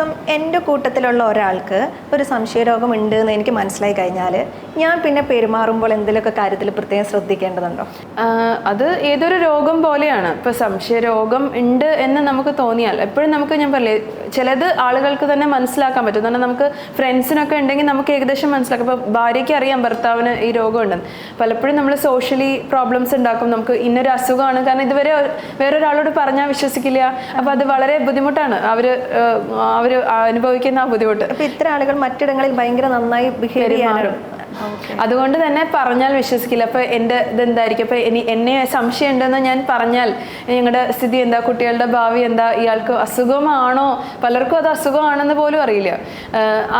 ഇപ്പം എന്റെ കൂട്ടത്തിലുള്ള ഒരാൾക്ക് ഒരു സംശയരോഗം ഉണ്ട് എന്ന് എനിക്ക് മനസ്സിലായി കഴിഞ്ഞാൽ ഞാൻ പിന്നെ പെരുമാറുമ്പോൾ എന്തെങ്കിലുമൊക്കെ കാര്യത്തിൽ പ്രത്യേകം ശ്രദ്ധിക്കേണ്ടതുണ്ടോ? അത് ഏതൊരു രോഗം പോലെയാണ്. ഇപ്പോൾ സംശയരോഗം ഉണ്ട് എന്ന് നമുക്ക് തോന്നിയാൽ എപ്പോഴും നമുക്ക് ഞാൻ പറയില്ലേ ചിലത് ആളുകൾക്ക് തന്നെ മനസ്സിലാക്കാൻ പറ്റും. കാരണം നമുക്ക് ഫ്രണ്ട്സിനൊക്കെ ഉണ്ടെങ്കിൽ നമുക്ക് ഏകദേശം മനസ്സിലാക്കാം. ഇപ്പോൾ ഭാര്യയ്ക്ക് അറിയാം ഭർത്താവിന് ഈ രോഗമുണ്ടെന്ന് പലപ്പോഴും നമ്മൾ സോഷ്യലി പ്രോബ്ലംസ് ഉണ്ടാക്കും. നമുക്ക് ഇന്നൊരു അസുഖമാണ്. കാരണം ഇതുവരെ വേറൊരാളോട് പറഞ്ഞാൽ വിശ്വസിക്കില്ല. അപ്പോൾ അത് വളരെ ബുദ്ധിമുട്ടാണ്. അവർ അവർ അനുഭവിക്കുന്ന ആ ബുദ്ധിമുട്ട്. ഇത്ര ആളുകൾ മറ്റിടങ്ങളിൽ ഭയങ്കര നന്നായി ബിഹേവ് ചെയ്യാനും അതുകൊണ്ട് തന്നെ പറഞ്ഞാൽ വിശ്വസിക്കില്ല. അപ്പോൾ എന്റെ ഇതെന്തായിരിക്കും? അപ്പോൾ ഇനി എന്നെ സംശയം ഉണ്ടെന്ന് ഞാൻ പറഞ്ഞാൽ ഞങ്ങളുടെ സ്ഥിതി എന്താ? കുട്ടികളുടെ ഭാവി എന്താ? ഇയാൾക്ക് അസുഖമാണോ? പലർക്കും അത് അസുഖമാണെന്ന് പോലും അറിയില്ല.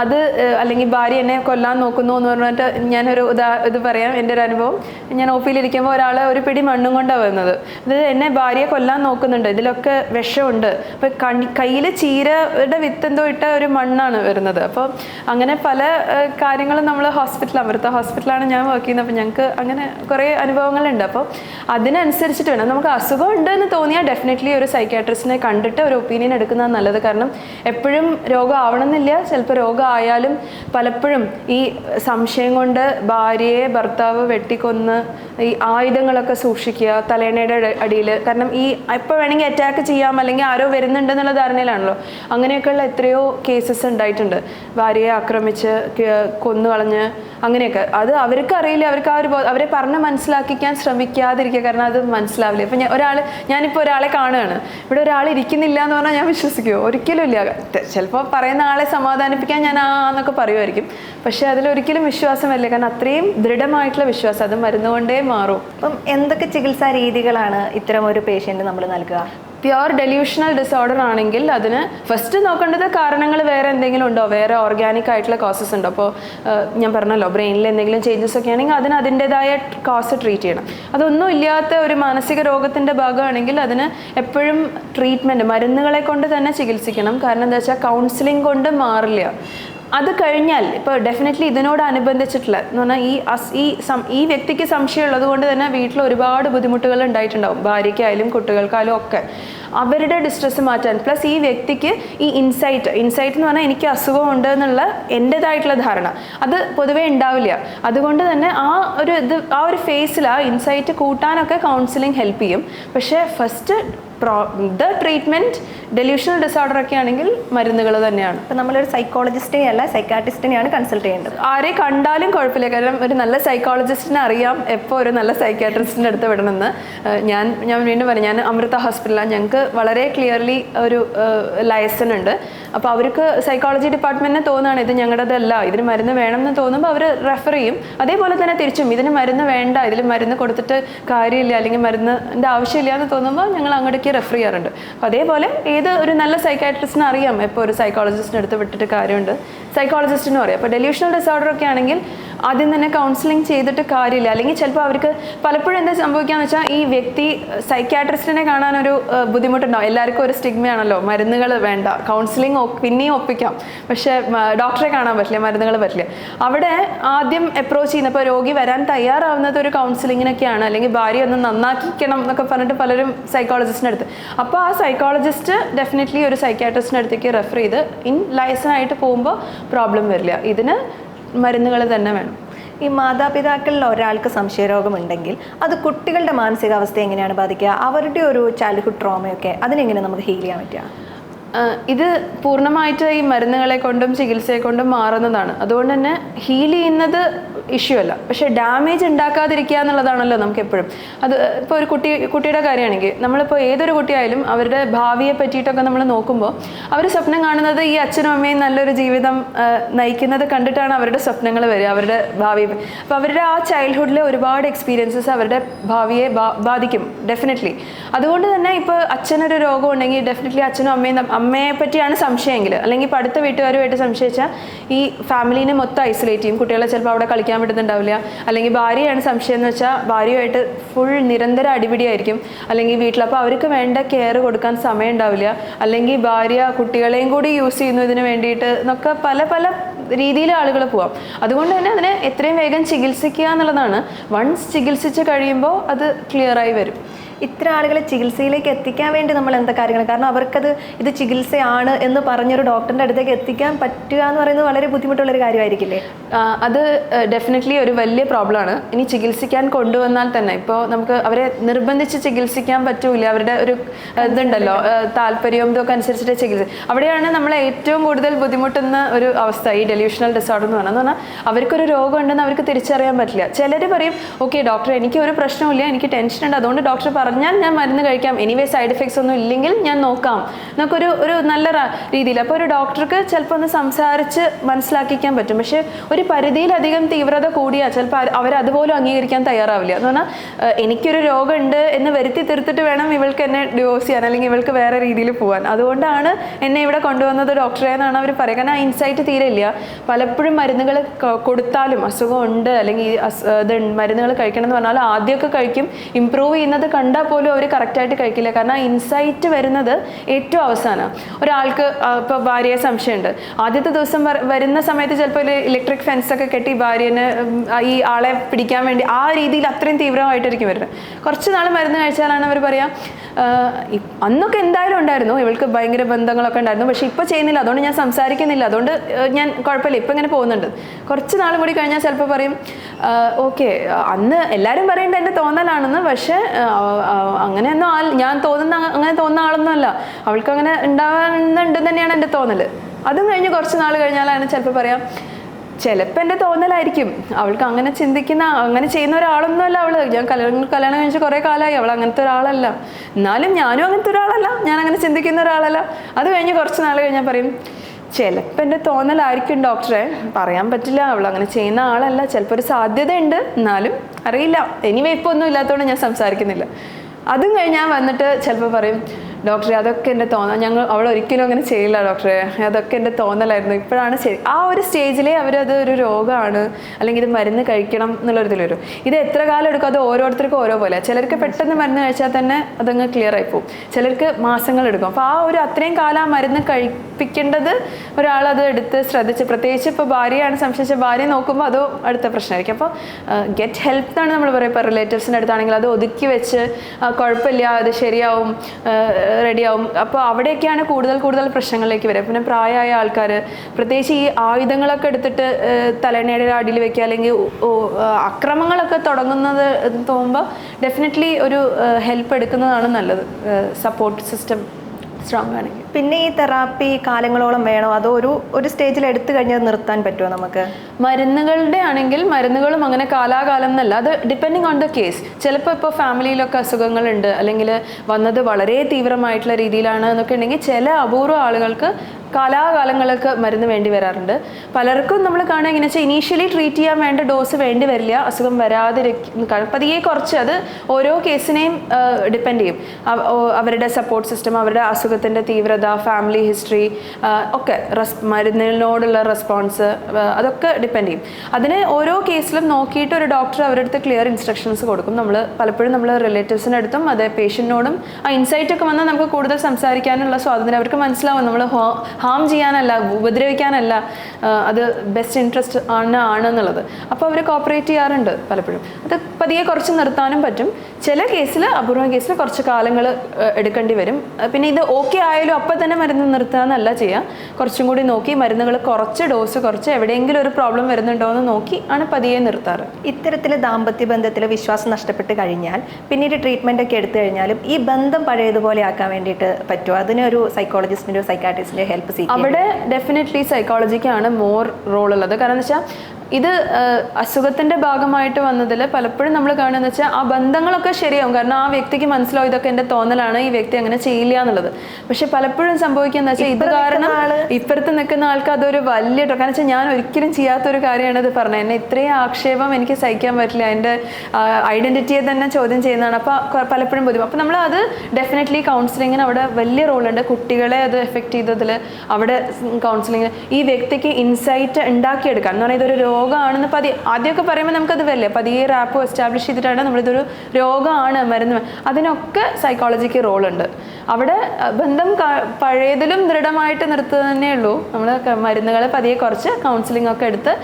അത് അല്ലെങ്കിൽ ഭാര്യ എന്നെ കൊല്ലാൻ നോക്കുന്നു എന്ന് പറഞ്ഞിട്ട് ഞാനൊരു ഉദാ ഇത് പറയാം. എന്റെ ഒരു അനുഭവം. ഞാൻ ഓഫീലിരിക്കുമ്പോൾ ഒരാൾ ഒരു പിടി മണ്ണും കൊണ്ടാണ് വരുന്നത് അതായത് എന്നെ ഭാര്യയെ കൊല്ലാൻ നോക്കുന്നുണ്ട്. ഇതിലൊക്കെ വിഷമുണ്ട്. അപ്പോൾ കണി കയ്യിൽ ചീരയുടെ വിത്ത് എന്തോ ഇട്ട ഒരു മണ്ണാണ് വരുന്നത്. അപ്പോൾ അങ്ങനെ പല കാര്യങ്ങളും നമ്മൾ ഹോസ്പിറ്റൽ അമൃത ഹോസ്പിറ്റലാണ് ഞാൻ വർക്ക് ചെയ്യുന്നത്. അപ്പോൾ ഞങ്ങൾക്ക് അങ്ങനെ കുറേ അനുഭവങ്ങളുണ്ട്. അപ്പോൾ അതിനനുസരിച്ചിട്ട് വേണം. നമുക്ക് അസുഖം ഉണ്ട് എന്ന് തോന്നിയാൽ ഡെഫിനറ്റ്ലി ഒരു സൈക്കാട്രിസ്റ്റിനെ കണ്ടിട്ട് ഒരു ഒപ്പീനിയൻ എടുക്കുന്നതാണ് നല്ലത്. കാരണം എപ്പോഴും രോഗം ആവണമെന്നില്ല ചിലപ്പോൾ രോഗം ആയാലും പലപ്പോഴും ഈ സംശയം കൊണ്ട് ഭാര്യയെ ഭർത്താവ് വെട്ടിക്കൊന്ന് ഈ ആയുധങ്ങളൊക്കെ സൂക്ഷിക്കുക തലേണയുടെ അടിയിൽ കാരണം ഈ എപ്പോൾ വേണമെങ്കിൽ അറ്റാക്ക് ചെയ്യാം. അല്ലെങ്കിൽ ആരോ വരുന്നുണ്ട് എന്നുള്ള ധാരണയിലാണല്ലോ. അങ്ങനെയൊക്കെയുള്ള എത്രയോ കേസസ് ഉണ്ടായിട്ടുണ്ട്. ഭാര്യയെ ആക്രമിച്ച് കൊന്നു കളഞ്ഞ് അങ്ങനെയൊക്കെ. അത് അവർക്ക് അറിയില്ല. അവർക്ക് ആ ഒരു അവരെ പറഞ്ഞ് മനസ്സിലാക്കിക്കാൻ ശ്രമിക്കാതിരിക്കുക കാരണം അത് മനസ്സിലാവില്ല. ഇപ്പം ഞാൻ ഒരാൾ ഞാനിപ്പോൾ ഒരാളെ കാണുകയാണ്. ഇവിടെ ഒരാൾ ഇരിക്കുന്നില്ല എന്ന് പറഞ്ഞാൽ ഞാൻ വിശ്വസിക്കുമോ ഒരിക്കലും ഇല്ല. ചിലപ്പോൾ പറയുന്ന ആളെ സമാധാനിപ്പിക്കാൻ ഞാൻ ആ എന്നൊക്കെ പറയുമായിരിക്കും. പക്ഷേ അതിലൊരിക്കലും വിശ്വാസമല്ല. കാരണം അത്രയും ദൃഢമായിട്ടുള്ള വിശ്വാസം. അത് മരുന്നുകൊണ്ടേ മാറും. അപ്പം എന്തൊക്കെ ചികിത്സാ രീതികളാണ് ഇത്തരം ഒരു പേഷ്യന്റ് നമ്മൾ നൽകുക? പ്യുവർ ഡെല്യൂഷണൽ ഡിസോർഡർ ആണെങ്കിൽ അതിന് ഫസ്റ്റ് നോക്കേണ്ടത് കാരണങ്ങൾ വേറെ എന്തെങ്കിലും ഉണ്ടോ? വേറെ ഓർഗാനിക് ആയിട്ടുള്ള കോസസ് ഉണ്ടോ? അപ്പോൾ ഞാൻ പറഞ്ഞല്ലോ ബ്രെയിനിൽ എന്തെങ്കിലും ചേഞ്ചസ് ഒക്കെ ആണെങ്കിൽ അതിന് അതിന്റെതായ കോസ് ട്രീറ്റ് ചെയ്യണം. അതൊന്നും ഇല്ലാത്ത ഒരു മാനസിക രോഗത്തിന്റെ ഭാഗമാണെങ്കിൽ അതിന് എപ്പോഴും ട്രീറ്റ്മെന്റ് മരുന്നുകളെ കൊണ്ട് തന്നെ ചികിത്സിക്കണം. കാരണം എന്താ വെച്ചാൽ കൗൺസിലിംഗ് കൊണ്ട് മാറില്ല. അത് കഴിഞ്ഞാൽ ഇപ്പോൾ ഡെഫിനറ്റ്ലി ഇതിനോട് അനുബന്ധിച്ചിട്ടുള്ള എന്ന് പറഞ്ഞാൽ ഈ അസ് ഈ സം ഈ വ്യക്തിക്ക് സംശയമുള്ളത് കൊണ്ട് തന്നെ വീട്ടിൽ ഒരുപാട് ബുദ്ധിമുട്ടുകൾ ഉണ്ടായിട്ടുണ്ടാവും. ഭാര്യയ്ക്കായാലും കുട്ടികൾക്കായാലും ഒക്കെ. അവരുടെ ഡിസ്ട്രെസ് മാറ്റാൻ. പ്ലസ് ഈ വ്യക്തിക്ക് ഈ ഇൻസൈറ്റ് ഇൻസൈറ്റ് എന്ന് പറഞ്ഞാൽ എനിക്ക് അസുഖമുണ്ട് എന്നുള്ള എന്റെതായിട്ടുള്ള ധാരണ. അത് പൊതുവേ ഉണ്ടാവില്ല. അതുകൊണ്ട് തന്നെ ആ ഒരു ഇത് ആ ഒരു ഫേസിൽ ആ ഇൻസൈറ്റ് കൂട്ടാനൊക്കെ കൗൺസിലിംഗ് ഹെൽപ്പ് ചെയ്യും. പക്ഷേ first pro the treatment delusional disorder ഒക്കെ ആണെങ്കിൽ മരുന്നുകൾ തന്നെയാണ്. ഇപ്പം നമ്മളൊരു സൈക്കോളജിസ്റ്റേ അല്ല സൈക്കാട്രിസ്റ്റിനെയാണ് കൺസൾട്ട് ചെയ്യേണ്ടത്. ആരെ കണ്ടാലും കുഴപ്പമില്ല. കാരണം ഒരു നല്ല സൈക്കോളജിസ്റ്റിനെ അറിയാം എപ്പോൾ ഒരു നല്ല സൈക്കാട്രിസ്റ്റിന്റെ അടുത്ത് വിടണമെന്ന്. ഞാൻ ഞാൻ വീണ്ടും പറയും ഞാൻ അമൃത ഹോസ്പിറ്റലാണ് ഞങ്ങൾക്ക് വളരെ ക്ലിയർലി ഒരു ലൈസൺ ഉണ്ട്. അപ്പോൾ അവർക്ക് സൈക്കോളജി ഡിപ്പാർട്ട്മെന്റിന് തോന്നുകയാണ് ഇത് ഞങ്ങളുടെതല്ല ഇതിന് മരുന്ന് വേണമെന്ന് തോന്നുമ്പോൾ അവർ റെഫർ ചെയ്യും. അതേപോലെ തന്നെ തിരിച്ചും ഇതിന് മരുന്ന് വേണ്ട ഇതിൽ മരുന്ന് കൊടുത്തിട്ട് കാര്യമില്ല അല്ലെങ്കിൽ മരുന്നിന്റെ ആവശ്യമില്ല എന്ന് തോന്നുമ്പോൾ ഞങ്ങൾ അങ്ങോട്ടേക്ക് റെഫർ ചെയ്യാറുണ്ട്. അപ്പോൾ അതേപോലെ ഏത് ഒരു നല്ല സൈക്കാട്രിസ്റ്റിനെ അറിയാം. ഇപ്പോൾ ഒരു സൈക്കോളജിസ്റ്റിനടുത്ത് വിട്ടിട്ട് കാര്യമുണ്ട്. സൈക്കോളജിസ്റ്റിനും അറിയാം അപ്പോൾ ഡെല്യൂഷണൽ ഡിസോർഡർ ഒക്കെ ആണെങ്കിൽ ആദ്യം തന്നെ കൗൺസിലിംഗ് ചെയ്തിട്ട് കാര്യമില്ല. അല്ലെങ്കിൽ ചിലപ്പോൾ അവർക്ക് പലപ്പോഴും എന്താ സംഭവിക്കാന്ന് വെച്ചാൽ ഈ വ്യക്തി ഒരു ഏഹ്, ബുദ്ധിമുട്ടുണ്ടാവും. എല്ലാവർക്കും ഒരു സ്റ്റിഗ്മയാണല്ലോ മരുന്നുകൾ വേണ്ട. കൗൺസിലിംഗ് പിന്നെയും ഒപ്പിക്കാം. പക്ഷേ ഡോക്ടറെ കാണാൻ പറ്റില്ല മരുന്നുകൾ പറ്റില്ല. അവിടെ ആദ്യം അപ്രോച്ച് ചെയ്യുന്നപ്പോൾ രോഗി വരാൻ തയ്യാറാവുന്നത് ഒരു കൗൺസിലിങ്ങിനൊക്കെയാണ് അല്ലെങ്കിൽ ഭാര്യ ഒന്ന് നന്നാക്കിക്കണം എന്നൊക്കെ പറഞ്ഞിട്ട് പലരും സൈക്കോളജിസ്റ്റിന്റെ അടുത്ത്. അപ്പോൾ ആ സൈക്കോളജിസ്റ്റ് ഡെഫിനറ്റ്ലി ഒരു സൈക്കാട്രിസ്റ്റിന്റെ അടുത്തേക്ക് റെഫർ ചെയ്ത് ഇൻ ലൈസൺ ആയിട്ട് പോകുമ്പോൾ പ്രോബ്ലം വരില്ല. ഇതിന് മരുന്നുകൾ തന്നെ വേണം. ഈ മാതാപിതാക്കളിൽ ഒരാൾക്ക് സംശയരോഗമുണ്ടെങ്കിൽ അത് കുട്ടികളുടെ മാനസികാവസ്ഥ എങ്ങനെയാണ് ബാധിക്കുക? അവരുടെ ഒരു ചൈൽഡ്ഹുഡ് ട്രോമയൊക്കെ അതിനെങ്ങനെ നമുക്ക് ഹീൽ ചെയ്യാൻ പറ്റുക? ഇത് പൂർണമായിട്ട് ഈ മരുന്നുകളെ കൊണ്ടും ചികിത്സയെ കൊണ്ടും മാറുന്നതാണ്. അതുകൊണ്ട് തന്നെ ഹീൽ ചെയ്യുന്നത് ഇഷ്യൂ അല്ല. പക്ഷെ ഡാമേജ് ഉണ്ടാക്കാതിരിക്കുക എന്നുള്ളതാണല്ലോ നമുക്ക് എപ്പോഴും അത് ഇപ്പോൾ ഒരു കുട്ടി കുട്ടിയുടെ കാര്യമാണെങ്കിൽ നമ്മളിപ്പോൾ ഏതൊരു കുട്ടിയായാലും അവരുടെ ഭാവിയെ പറ്റിയിട്ടൊക്കെ നമ്മൾ നോക്കുമ്പോൾ അവർ സ്വപ്നം കാണുന്നത് ഈ അച്ഛനും അമ്മയും നല്ലൊരു ജീവിതം നയിക്കുന്നത് കണ്ടിട്ടാണ് അവരുടെ സ്വപ്നങ്ങൾ വരിക അവരുടെ ഭാവി അപ്പോൾ അവരുടെ ആ ചൈൽഡ്ഹുഡിലെ ഒരുപാട് എക്സ്പീരിയൻസസ് അവരുടെ ഭാവിയെ ബാധിക്കും ഡെഫിനറ്റ്ലി അതുകൊണ്ട് തന്നെ ഇപ്പോൾ അച്ഛനൊരു രോഗം ഉണ്ടെങ്കിൽ ഡെഫിനറ്റ്ലി അച്ഛനും അമ്മയും അമ്മയെ പറ്റിയാണ് സംശയമെങ്കിൽ അല്ലെങ്കിൽ ഇപ്പോൾ അടുത്ത വീട്ടുകാരുമായിട്ട് സംശയിച്ചാൽ ഈ ഫാമിലീനെ മൊത്തം ഐസൊലേറ്റ് ചെയ്യും. കുട്ടികളെ ചിലപ്പോൾ അവിടെ കളിക്കാൻ വിടുന്നുണ്ടാവില്ല. അല്ലെങ്കിൽ ഭാര്യയാണ് സംശയം എന്ന് വെച്ചാൽ ഭാര്യയുമായിട്ട് ഫുൾ നിരന്തര അടിപിടിയായിരിക്കും. അല്ലെങ്കിൽ വീട്ടിൽ അപ്പോൾ അവർക്ക് വേണ്ട കെയർ കൊടുക്കാൻ സമയം ഉണ്ടാവില്ല അല്ലെങ്കിൽ ഭാര്യ കുട്ടികളെയും കൂടി യൂസ് ചെയ്യുന്നു ഇതിന് വേണ്ടിയിട്ട് എന്നൊക്കെ പല പല രീതിയിൽ ആളുകൾ പോവാം. അതുകൊണ്ട് തന്നെ അതിനെ എത്രയും വേഗം ചികിത്സിക്കുക എന്നുള്ളതാണ്. വൺസ് ചികിത്സിച്ച് കഴിയുമ്പോൾ അത് ക്ലിയറായി വരും. ഇത്ര ആളുകളെ ചികിത്സയിലേക്ക് എത്തിക്കാൻ വേണ്ടി നമ്മൾ എന്താ കാര്യങ്ങൾ? കാരണം അവർക്കത് ഇത് ചികിത്സയാണ് എന്ന് പറഞ്ഞൊരു ഡോക്ടറിന്റെ അടുത്തേക്ക് എത്തിക്കാൻ പറ്റുക എന്ന് പറയുന്നത് വളരെ ബുദ്ധിമുട്ടുള്ള ഒരു കാര്യമായിരിക്കില്ലേ? അത് ഡെഫിനറ്റ്ലി ഒരു വലിയ പ്രോബ്ലമാണ് ഇനി ചികിത്സിക്കാൻ കൊണ്ടുവന്നാൽ തന്നെ ഇപ്പോൾ നമുക്ക് അവരെ നിർബന്ധിച്ച് ചികിത്സിക്കാൻ പറ്റൂല അവരുടെ ഒരു ഇതുണ്ടല്ലോ താല്പര്യവും ഇതൊക്കെ അനുസരിച്ചിട്ട് ചികിത്സ അവിടെയാണ് നമ്മൾ ഏറ്റവും കൂടുതൽ ബുദ്ധിമുട്ടുന്ന ഒരു അവസ്ഥ ഈ ഡെല്യൂഷണൽ ഡിസോർഡർ എന്ന് എന്ന് പറഞ്ഞാൽ അവർക്കൊരു രോഗം ഉണ്ടെന്ന് അവർക്ക് തിരിച്ചറിയാൻ പറ്റില്ല. ചിലർ പറയും ഓക്കെ ഡോക്ടർ എനിക്ക് ഒരു പ്രശ്നമില്ല എനിക്ക് ടെൻഷൻ ഉണ്ട്. അതുകൊണ്ട് ഡോക്ടർ പറഞ്ഞാൽ ഞാൻ മരുന്ന് കഴിക്കാം. എനിവേ സൈഡ് എഫക്ട്സ് ഒന്നും ഇല്ലെങ്കിൽ ഞാൻ നോക്കാം. നമുക്കൊരു ഒരു നല്ല രീതിയിൽ. അപ്പോൾ ഒരു ഡോക്ടർക്ക് ചിലപ്പോൾ ഒന്ന് സംസാരിച്ച് മനസ്സിലാക്കിക്കാൻ പറ്റും. പക്ഷേ ഒരു പരിധിയിലധികം തീവ്രത കൂടിയാൽ ചിലപ്പോൾ അവർ അതുപോലും അംഗീകരിക്കാൻ തയ്യാറാവില്ല. എന്ന് പറഞ്ഞാൽ എനിക്കൊരു രോഗമുണ്ട് എന്ന് വരുത്തി തീർത്തിട്ട് വേണം ഇവൾക്ക് എന്നെ ഡിവോഴ്സ് ചെയ്യാൻ അല്ലെങ്കിൽ ഇവൾക്ക് വേറെ രീതിയിൽ പോകാൻ അതുകൊണ്ടാണ് എന്നെ ഇവിടെ കൊണ്ടുവന്നത് ഡോക്ടറെ എന്നാണ് അവർ പറയുക. കാരണം ആ ഇൻസൈറ്റ് തീരെ ഇല്ല. പലപ്പോഴും മരുന്നുകൾ കൊടുത്താലും അസുഖമുണ്ട് അല്ലെങ്കിൽ മരുന്നുകൾ കഴിക്കണം എന്ന് പറഞ്ഞാൽ ആദ്യമൊക്കെ കഴിക്കും. ഇമ്പ്രൂവ് ചെയ്യുന്നത് കണ്ടാൽ പോലും അവർ കറക്റ്റായിട്ട് കഴിക്കില്ല. കാരണം ആ ഇൻസൈറ്റ് വരുന്നത് ഏറ്റവും അവസാനം. ഒരാൾക്ക് ഇപ്പോൾ ഭാര്യയെ സംശയമുണ്ട്. ആദ്യത്തെ ദിവസം വരുന്ന സമയത്ത് ചിലപ്പോൾ ഒരു ഇലക്ട്രിക് ഫെൻസൊക്കെ കെട്ടി ഭാര്യനെ ഈ ആളെ പിടിക്കാൻ വേണ്ടി ആ രീതിയിൽ അത്രയും തീവ്രമായിട്ടായിരിക്കും വരുന്നത്. കുറച്ച് നാൾ മരുന്ന് കഴിച്ചാലാണ് അവർ പറയാ അന്നൊക്കെ എന്തായാലും ഉണ്ടായിരുന്നു. ഇവൾക്ക് ഭയങ്കര ബന്ധങ്ങളൊക്കെ ഉണ്ടായിരുന്നു. പക്ഷേ ഇപ്പോൾ ചെയ്യുന്നില്ല. അതുകൊണ്ട് ഞാൻ സംസാരിക്കുന്നില്ല. അതുകൊണ്ട് ഞാൻ കുഴപ്പമില്ല. ഇപ്പം ഇങ്ങനെ പോകുന്നുണ്ട്. കുറച്ച് നാൾ കൂടി കഴിഞ്ഞാൽ ചിലപ്പോൾ പറയും ഓക്കെ അന്ന് എല്ലാവരും പറയേണ്ട എന്റെ തോന്നലാണെന്ന്. പക്ഷേ അങ്ങനെയൊന്നും ആൾ ഞാൻ തോന്നുന്ന അങ്ങനെ തോന്നുന്ന ആളൊന്നും അല്ല അവൾക്ക് അങ്ങനെ ഉണ്ടാവുന്നുണ്ട് തന്നെയാണ് എന്റെ തോന്നൽ അതും കഴിഞ്ഞ് കുറച്ച് നാൾ കഴിഞ്ഞാലാണ് ചിലപ്പോൾ പറയാം ചിലപ്പോൾ എന്റെ തോന്നലായിരിക്കും. അവൾക്ക് അങ്ങനെ ചിന്തിക്കുന്ന അങ്ങനെ ചെയ്യുന്ന ഒരാളൊന്നും അല്ല അവൾ ഞാൻ കല്യാണം കല്യാണം കഴിച്ച് കുറേ കാലമായി അവൾ അങ്ങനത്തെ ഒരാളല്ല. എന്നാലും ഞാനും അങ്ങനത്തെ ഒരാളല്ല. ഞാൻ അങ്ങനെ ചിന്തിക്കുന്ന ഒരാളല്ല. അത് കഴിഞ്ഞ് കുറച്ച് നാൾ കഴിഞ്ഞാൽ പറയും ചിലപ്പോൾ എന്റെ തോന്നലായിരിക്കും ഡോക്ടറെ. പറയാൻ പറ്റില്ല അവൾ അങ്ങനെ ചെയ്യുന്ന ആളല്ല. ചിലപ്പോൾ ഒരു സാധ്യതയുണ്ട്. എന്നാലും അറിയില്ല. എനിവേ ഇപ്പോൾ ഒന്നും ഇല്ലാത്തതുകൊണ്ട് ഞാൻ സംസാരിക്കുന്നില്ല. അതും കഴിഞ്ഞാൽ വന്നിട്ട് ചിലപ്പോൾ പറയും ഡോക്ടറെ അതൊക്കെ എന്റെ തോന്നൽ. ഞങ്ങൾ അവൾ ഒരിക്കലും അങ്ങനെ ചെയ്യില്ല ഡോക്ടറെ. അതൊക്കെ എന്റെ തോന്നലായിരുന്നു. ഇപ്പോഴാണ് ശരി. ആ ഒരു സ്റ്റേജിലേ അവരത് ഒരു രോഗമാണ്. അല്ലെങ്കിൽ ഇത് മരുന്ന് കഴിക്കണം എന്നുള്ളൊരിതിൽ വരും ഇത് എത്ര കാലം എടുക്കും? അത് ഓരോരുത്തർക്കും ഓരോ പോലെ. ചിലർക്ക് പെട്ടെന്ന് മരുന്ന് കഴിച്ചാൽ തന്നെ അതങ്ങ് ക്ലിയർ ആയി പോകും ചിലർക്ക് മാസങ്ങൾ എടുക്കും. അപ്പോൾ ആ ഒരു അത്രയും കാലം ആ മരുന്ന് കഴിപ്പിക്കേണ്ടത് ഒരാൾ അത് എടുത്ത് ശ്രദ്ധിച്ച് പ്രത്യേകിച്ച് ഇപ്പോൾ ഭാര്യയാണ് സംശയിച്ച ഭാര്യ നോക്കുമ്പോൾ അതോ അടുത്ത പ്രശ്നമായിരിക്കും. അപ്പോൾ ഗെറ്റ് ഹെൽപ്പ് എന്നാണ് നമ്മൾ പറയുക. ഇപ്പോൾ റിലേറ്റീവ്സിന്റെ അടുത്താണെങ്കിൽ അത് ഒതുക്കി വെച്ച് കുഴപ്പമില്ല അത് ശരിയാവും. റെഡിയാവും. അപ്പോൾ അവിടെയൊക്കെയാണ് കൂടുതൽ കൂടുതൽ പ്രശ്നങ്ങളിലേക്ക് വരിക. പിന്നെ പ്രായമായ ആൾക്കാർ പ്രത്യേകിച്ച് ഈ ആയുധങ്ങളൊക്കെ എടുത്തിട്ട് തലയണയുടെ അടിയിൽ വെക്കുക അല്ലെങ്കിൽ അക്രമങ്ങളൊക്കെ തുടങ്ങുന്നത് തോന്നുമ്പോൾ ഡെഫിനറ്റ്ലി ഒരു ഹെൽപ്പ് എടുക്കുന്നതാണ് നല്ലത്. സപ്പോർട്ട് സിസ്റ്റം സ്ട്രോങ് ആണെങ്കിൽ. പിന്നെ ഈ തെറാപ്പി കാലങ്ങളോളം വേണോ? അതോ ഒരു ഒരു സ്റ്റേജിൽ എടുത്തു കഴിഞ്ഞാൽ നിർത്താൻ പറ്റുമോ നമുക്ക്? മരുന്നുകളുടെ ആണെങ്കിൽ മരുന്നുകളും അങ്ങനെ കാലാകാലം എന്നല്ല. അത് ഡിപ്പെൻഡിങ് ഓൺ ദ കേസ് ചിലപ്പോൾ ഇപ്പോൾ ഫാമിലിയിലൊക്കെ അസുഖങ്ങളുണ്ട്. അല്ലെങ്കിൽ വന്നത് വളരെ തീവ്രമായിട്ടുള്ള രീതിയിലാണ് എന്നൊക്കെ ഉണ്ടെങ്കിൽ ചില അപൂർവ ആളുകൾക്ക് കാലാകാലങ്ങൾക്ക് മരുന്ന് വേണ്ടി വരാറുണ്ട്. പലർക്കും നമ്മൾ കാണുക എങ്ങനെ വെച്ചാൽ ഇനീഷ്യലി ട്രീറ്റ് ചെയ്യാൻ വേണ്ട ഡോസ് വേണ്ടി വരില്ല. അസുഖം വരാതിരിക്കും പതിയെ കുറച്ച് അത് ഓരോ കേസിനെയും ഡിപ്പെൻഡ് ചെയ്യും. അവരുടെ സപ്പോർട്ട് സിസ്റ്റം അവരുടെ അസുഖത്തിന്റെ തീവ്രത ഫാമിലി ഹിസ്റ്ററി ഒക്കെ റെസ് മരുന്നിനോടുള്ള റെസ്പോൺസ് അതൊക്കെ ഡിപ്പെൻഡ് ചെയ്യും. അതിന് ഓരോ കേസിലും നോക്കിയിട്ട് ഒരു ഡോക്ടർ അവരുടെ അടുത്ത് ക്ലിയർ ഇൻസ്ട്രക്ഷൻസ് കൊടുക്കും. നമ്മൾ പലപ്പോഴും നമ്മൾ റിലേറ്റീവ്സിന്റെ അടുത്തും അതേ പേഷ്യന്റിനോടും ആ ഇൻസൈറ്റ് ഒക്കെ വന്നാൽ നമുക്ക് കൂടുതൽ സംസാരിക്കാനുള്ള സ്വാതന്ത്ര്യം അവർക്ക് മനസ്സിലാവും. നമ്മൾ ഹാം ചെയ്യാനല്ല ഉപദ്രവിക്കാനല്ല അത് ബെസ്റ്റ് ഇൻട്രസ്റ്റ് ആണ് ആണെന്നുള്ളത്. അപ്പോൾ അവർ കോപ്പറേറ്റ് ചെയ്യാറുണ്ട് പലപ്പോഴും. അത് പതിയെ കുറച്ച് നിർത്താനും പറ്റും. ചില കേസിൽ അപൂർവ കേസിൽ കുറച്ച് കാലങ്ങൾ എടുക്കേണ്ടി വരും. പിന്നെ ഇത് ഓക്കെ ആയാലും അപ്പം തന്നെ മരുന്ന് നിർത്തുക എന്നല്ല ചെയ്യുക. കുറച്ചും കൂടി നോക്കി മരുന്നുകൾ കുറച്ച് ഡോസ് കുറച്ച് എവിടെയെങ്കിലും ഒരു പ്രോബ്ലം വരുന്നുണ്ടോ എന്ന് നോക്കി ആണ് പതിയെ നിർത്താറ്. ഇത്തരത്തിൽ ദാമ്പത്യ ബന്ധത്തിൽ വിശ്വാസം നഷ്ടപ്പെട്ട് കഴിഞ്ഞാൽ പിന്നീട് ട്രീറ്റ്മെന്റ് ഒക്കെ എടുത്തു കഴിഞ്ഞാലും ഈ ബന്ധം പഴയതുപോലെ ആക്കാൻ വേണ്ടിയിട്ട് പറ്റുമോ? അതിനൊരു സൈക്കോളജിസ്റ്റിന്റെയോ സൈക്കാട്രിസ്റ്റിന്റെയോ ഹെൽപ്പ് ചെയ്യും അവിടെ ഡെഫിനറ്റ്ലി സൈക്കോളജിക്കാണ് മോർ റോൾ ഉള്ളത്. കാരണം എന്ന് വെച്ചാൽ ഇത് അസുഖത്തിന്റെ ഭാഗമായിട്ട് വന്നതിൽ പലപ്പോഴും നമ്മൾ കാണുന്നത് വെച്ചാൽ ആ ബന്ധങ്ങളൊക്കെ ശരിയാവും. കാരണം ആ വ്യക്തിക്ക് മനസ്സിലാവും ഇതൊക്കെ എന്റെ തോന്നലാണ് ഈ വ്യക്തി അങ്ങനെ ചെയ്യില്ല എന്നുള്ളത്. പക്ഷെ പലപ്പോഴും സംഭവിക്കുന്ന വെച്ചാൽ ഇത് കാരണം ഇപ്പുറത്ത് നിൽക്കുന്ന ആൾക്ക് അതൊരു വലിയ കാരണം വെച്ചാൽ ഞാൻ ഒരിക്കലും ചെയ്യാത്തൊരു കാര്യമാണ് ഇത് പറഞ്ഞത്. എന്നെ ഇത്രയും ആക്ഷേപം എനിക്ക് സഹിക്കാൻ പറ്റില്ല. എന്റെ ഐഡന്റിറ്റിയെ തന്നെ ചോദ്യം ചെയ്യുന്നതാണ്. അപ്പോൾ പലപ്പോഴും ബുദ്ധിമുട്ട് അപ്പോൾ നമ്മൾ അത് ഡെഫിനറ്റ്ലി കൗൺസിലിങ്ങിന് അവിടെ വലിയ റോളുണ്ട്. കുട്ടികളെ അത് എഫക്റ്റ് ചെയ്തതിൽ അവിടെ കൗൺസിലിങ്ങിന് ഈ വ്യക്തിക്ക് ഇൻസൈറ്റ് ഉണ്ടാക്കിയെടുക്കാം. എന്ന് പറഞ്ഞാൽ ഇതൊരു രോഗമാണെന്ന് പതി ആദ്യമൊക്കെ പറയുമ്പോൾ നമുക്കത് വരില്ല. പതിയെ റാപ്പ് എസ്റ്റാബ്ലിഷ് ചെയ്തിട്ടാണ് നമ്മളിതൊരു രോഗമാണ് മരുന്ന് അതിനൊക്കെ സൈക്കോളജിക്ക് റോളുണ്ട് അവിടെ ബന്ധം പഴയതിലും ദൃഢമായിട്ട് നിർത്തുക തന്നെയുള്ളൂ നമ്മൾ മരുന്നുകൾ പതിയെ കുറച്ച് കൗൺസിലിംഗ് ഒക്കെ എടുത്ത്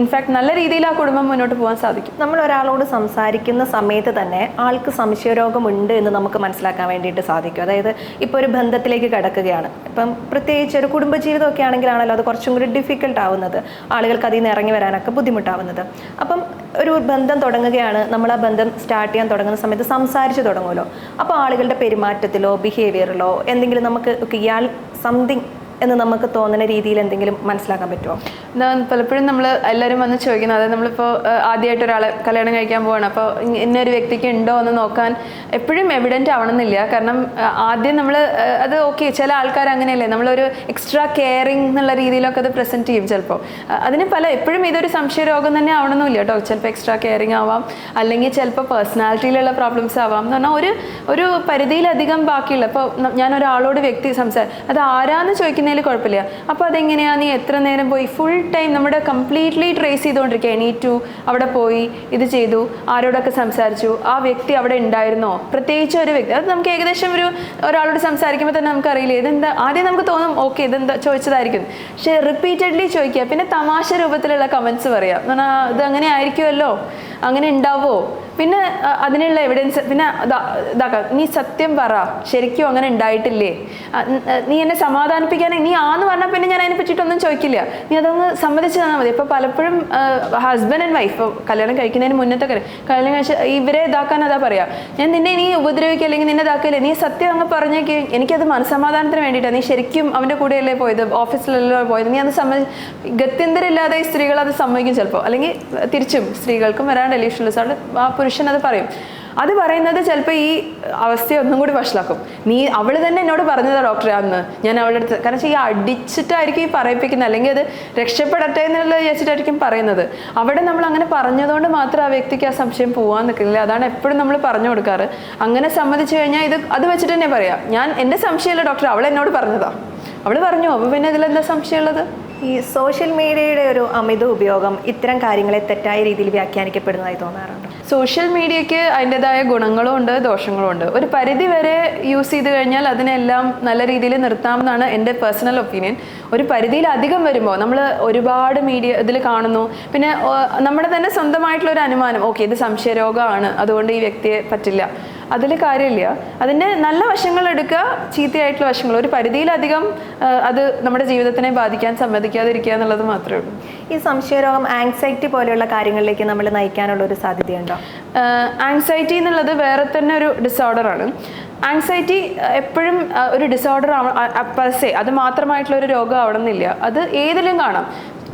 ഇൻഫാക്ട് നല്ല രീതിയിൽ ആ കുടുംബം മുന്നോട്ട് പോകാൻ സാധിക്കും. നമ്മൾ ഒരാളോട് സംസാരിക്കുന്ന സമയത്ത് തന്നെ ആൾക്ക് സംശയരോഗമുണ്ട് എന്ന് നമുക്ക് മനസ്സിലാക്കാൻ വേണ്ടിയിട്ട് സാധിക്കും. അതായത് ഇപ്പോൾ ഒരു ബന്ധത്തിലേക്ക് കിടക്കുകയാണ്. ഇപ്പം പ്രത്യേകിച്ച് ഒരു കുടുംബജീവിതമൊക്കെ ആണെങ്കിലാണല്ലോ അത് കുറച്ചും കൂടി ഡിഫിക്കൽട്ട് ആവുന്നത്. ആളുകൾക്ക് അതിൽ നിന്ന് ഇറങ്ങി വരാനൊക്കെ ബുദ്ധിമുട്ടാവുന്നത്. അപ്പം ഒരു ബന്ധം തുടങ്ങുകയാണ്. നമ്മൾ ആ ബന്ധം സ്റ്റാർട്ട് ചെയ്യാൻ തുടങ്ങുന്ന സമയത്ത് സംസാരിച്ച് തുടങ്ങുമല്ലോ. അപ്പോൾ ആളുകളുടെ പെരുമാറ്റത്തിലോ ബിഹേവിയറിലോ എന്തെങ്കിലും നമുക്ക് ഇയാൾ സംതിങ് എന്ന് നമുക്ക് തോന്നുന്ന രീതിയിൽ എന്തെങ്കിലും മനസ്സിലാക്കാൻ പറ്റുമോ? പലപ്പോഴും നമ്മൾ എല്ലാവരും വന്ന് ചോദിക്കുന്നത് അതായത് നമ്മളിപ്പോൾ ആദ്യമായിട്ട് ഒരാളെ കല്യാണം കഴിക്കാൻ പോവാണ്. അപ്പോൾ ഇന്നൊരു വ്യക്തിക്ക് ഉണ്ടോ എന്ന് നോക്കാൻ എപ്പോഴും എവിഡന്റ് ആവണമെന്നില്ല. കാരണം ആദ്യം നമ്മൾ അത് ഓക്കെ ചില ആൾക്കാർ അങ്ങനെയല്ലേ? നമ്മളൊരു എക്സ്ട്രാ കെയറിങ് എന്നുള്ള രീതിയിലൊക്കെ അത് പ്രസന്റ് ചെയ്യും ചിലപ്പോൾ അതിന് പല എപ്പോഴും ഇതൊരു സംശയരോഗം തന്നെ ആവണമെന്നില്ല കേട്ടോ. ചിലപ്പോൾ എക്സ്ട്രാ കെയറിങ് ആവാം. അല്ലെങ്കിൽ ചിലപ്പോൾ പേഴ്സണാലിറ്റിയിലുള്ള പ്രോബ്ലംസ് ആവാം എന്ന് പറഞ്ഞാൽ ഒരു ഒരു പരിധിയിലധികം ബാക്കിയുള്ള ഇപ്പോൾ ഞാൻ ഒരാളോട് വ്യക്തി സംസാരം അത് ആരാന്ന് ചോദിക്കുന്നതിൽ കുഴപ്പമില്ല. അപ്പോൾ അതെങ്ങനെയാണ് നീ എത്ര നേരം പോയി? ഫുൾ ടൈം നമ്മുടെ കംപ്ലീറ്റ്ലി ട്രേസ് ചെയ്തുകൊണ്ടിരിക്കുക. ടു അവിടെ പോയി ഇത് ചെയ്തു ആരോടൊക്കെ സംസാരിച്ചു ആ വ്യക്തി അവിടെ ഉണ്ടായിരുന്നോ? പ്രത്യേകിച്ച് ഒരു വ്യക്തി. അത് നമുക്ക് ഏകദേശം ഒരു ഒരാളോട് സംസാരിക്കുമ്പോൾ തന്നെ നമുക്കറിയില്ല ഇതെന്താ? ആദ്യം നമുക്ക് തോന്നും ഓക്കെ ഇതെന്താ? ചോദിച്ചതായിരിക്കും. പക്ഷേ റിപ്പീറ്റഡ്ലി ചോദിക്കുക. പിന്നെ തമാശ രൂപത്തിലുള്ള കമൻസ് പറയാം. എന്ന് പറഞ്ഞാൽ ഇത് അങ്ങനെ ആയിരിക്കുമല്ലോ? അങ്ങനെ ഉണ്ടാവോ പിന്നെ അതിനുള്ള എവിഡൻസ് പിന്നെ ഇതാക്കാം. നീ സത്യം പറ. ശരിക്കും അങ്ങനെ ഉണ്ടായിട്ടില്ലേ? നീ എന്നെ സമാധാനിപ്പിക്കാൻ നീ ആന്ന് പറഞ്ഞാൽ പിന്നെ ഞാൻ അതിനെ പറ്റിയിട്ടൊന്നും ചോദിക്കില്ല. നീ അതൊന്ന് സമ്മതിച്ച് തന്നാൽ മതി. ഇപ്പൊ പലപ്പോഴും ഹസ്ബൻഡ് ആൻഡ് വൈഫ് കല്യാണം കഴിക്കുന്നതിന് മുന്നത്തെ കാര്യം കല്യാണം കഴിച്ച ഇവരെ ഇതാക്കാൻ അതാ പറയാ. ഞാൻ നിന്നെ നീ ഉപദ്രവിക്കുക അല്ലെങ്കിൽ നിന്നെ ഇതാക്കില്ല നീ സത്യം അങ്ങ് പറഞ്ഞേക്ക്. എനിക്കത് മനസമാധാനത്തിന് വേണ്ടിയിട്ടാണ് നീ ശരിക്കും അവന്റെ കൂടെയല്ലേ പോയത്? ഓഫീസിലല്ലോ പോയത്? നീ അത് സമ്മതി ഗത്യന്തരമില്ലാതെ ഈ സ്ത്രീകൾ അത് സമ്മതിക്കും ചിലപ്പോൾ അല്ലെങ്കിൽ തിരിച്ചും സ്ത്രീകൾക്കും വരാൻ ഡെലീഷ്യൻലെസ് ആണ് ആ പുരുഷൻ അത് പറയും. അത് പറയുന്നത് ചിലപ്പോൾ ഈ അവസ്ഥയെ ഒന്നും കൂടി വഷളാക്കും. നീ അവൾ തന്നെ എന്നോട് പറഞ്ഞതാ ഡോക്ടറെ അന്ന്. ഞാൻ അവളുടെ അടുത്ത് കാരണം വെച്ചാൽ ഈ അടിച്ചിട്ടായിരിക്കും ഈ പറയിപ്പിക്കുന്നത്. അല്ലെങ്കിൽ അത് രക്ഷപ്പെടട്ടെ എന്നുള്ളത് വിചാരിച്ചിട്ടായിരിക്കും പറയുന്നത്. അവിടെ നമ്മൾ അങ്ങനെ പറഞ്ഞതുകൊണ്ട് മാത്രം ആ വ്യക്തിക്ക് ആ സംശയം പോകാൻ നിൽക്കില്ല അതാണ് എപ്പോഴും നമ്മൾ പറഞ്ഞു കൊടുക്കാറ്. അങ്ങനെ സമ്മതിച്ചു കഴിഞ്ഞാൽ ഇത് അത് വെച്ചിട്ട് തന്നെ പറയാം. ഞാൻ എന്റെ സംശയമല്ല ഡോക്ടർ അവൾ എന്നോട് പറഞ്ഞതാ. അവൾ പറഞ്ഞു അപ്പോൾ പിന്നെ ഇതിലെന്താ സംശയമുള്ളത്? ഈ സോഷ്യൽ മീഡിയയുടെ ഒരു അമിത ഉപയോഗം ഇത്തരം കാര്യങ്ങളെ തെറ്റായ രീതിയിൽ വ്യാഖ്യാനിക്കപ്പെടുന്നതായി തോന്നാറുണ്ട്? സോഷ്യൽ മീഡിയയ്ക്ക് അതിന്റെതായ ഗുണങ്ങളും ഉണ്ട് ദോഷങ്ങളും ഉണ്ട്. ഒരു പരിധി വരെ യൂസ് ചെയ്ത് കഴിഞ്ഞാൽ അതിനെല്ലാം നല്ല രീതിയിൽ നിർത്താമെന്നാണ് എന്റെ പേഴ്സണൽ ഒപ്പീനിയൻ ഒരു പരിധിയിൽ അധികം വരുമ്പോൾ നമ്മൾ ഒരുപാട് മീഡിയ ഇതിൽ കാണുന്നു. പിന്നെ നമ്മുടെ തന്നെ സ്വന്തമായിട്ടുള്ള ഒരു അനുമാനം ഓക്കെ ഇത് സംശയരോഗമാണ് അതുകൊണ്ട് ഈ വ്യക്തിയെ പറ്റില്ല. അതിൽ കാര്യമില്ല. അതിന്റെ നല്ല വശങ്ങൾ എടുക്കുക ചീത്തയായിട്ടുള്ള വശങ്ങൾ. ഒരു പരിധിയിലധികം അത് നമ്മുടെ ജീവിതത്തിനെ ബാധിക്കാൻ സമ്മതിക്കാതിരിക്കുക എന്നുള്ളത് മാത്രമേ ഉള്ളൂ. ഈ സംശയരോഗം ആങ്സൈറ്റി പോലെയുള്ള കാര്യങ്ങളിലേക്ക് നമ്മൾ നയിക്കാനുള്ള ഒരു സാധ്യതയുണ്ടോ? ആങ്സൈറ്റി എന്നുള്ളത് വേറെ തന്നെ ഒരു ഡിസോർഡറാണ് ആങ്സൈറ്റി എപ്പോഴും ഒരു ഡിസോർഡർ പസേ അത് മാത്രമായിട്ടുള്ള ഒരു രോഗം ആവണമെന്നില്ല അത് ഏതിലും കാണാം.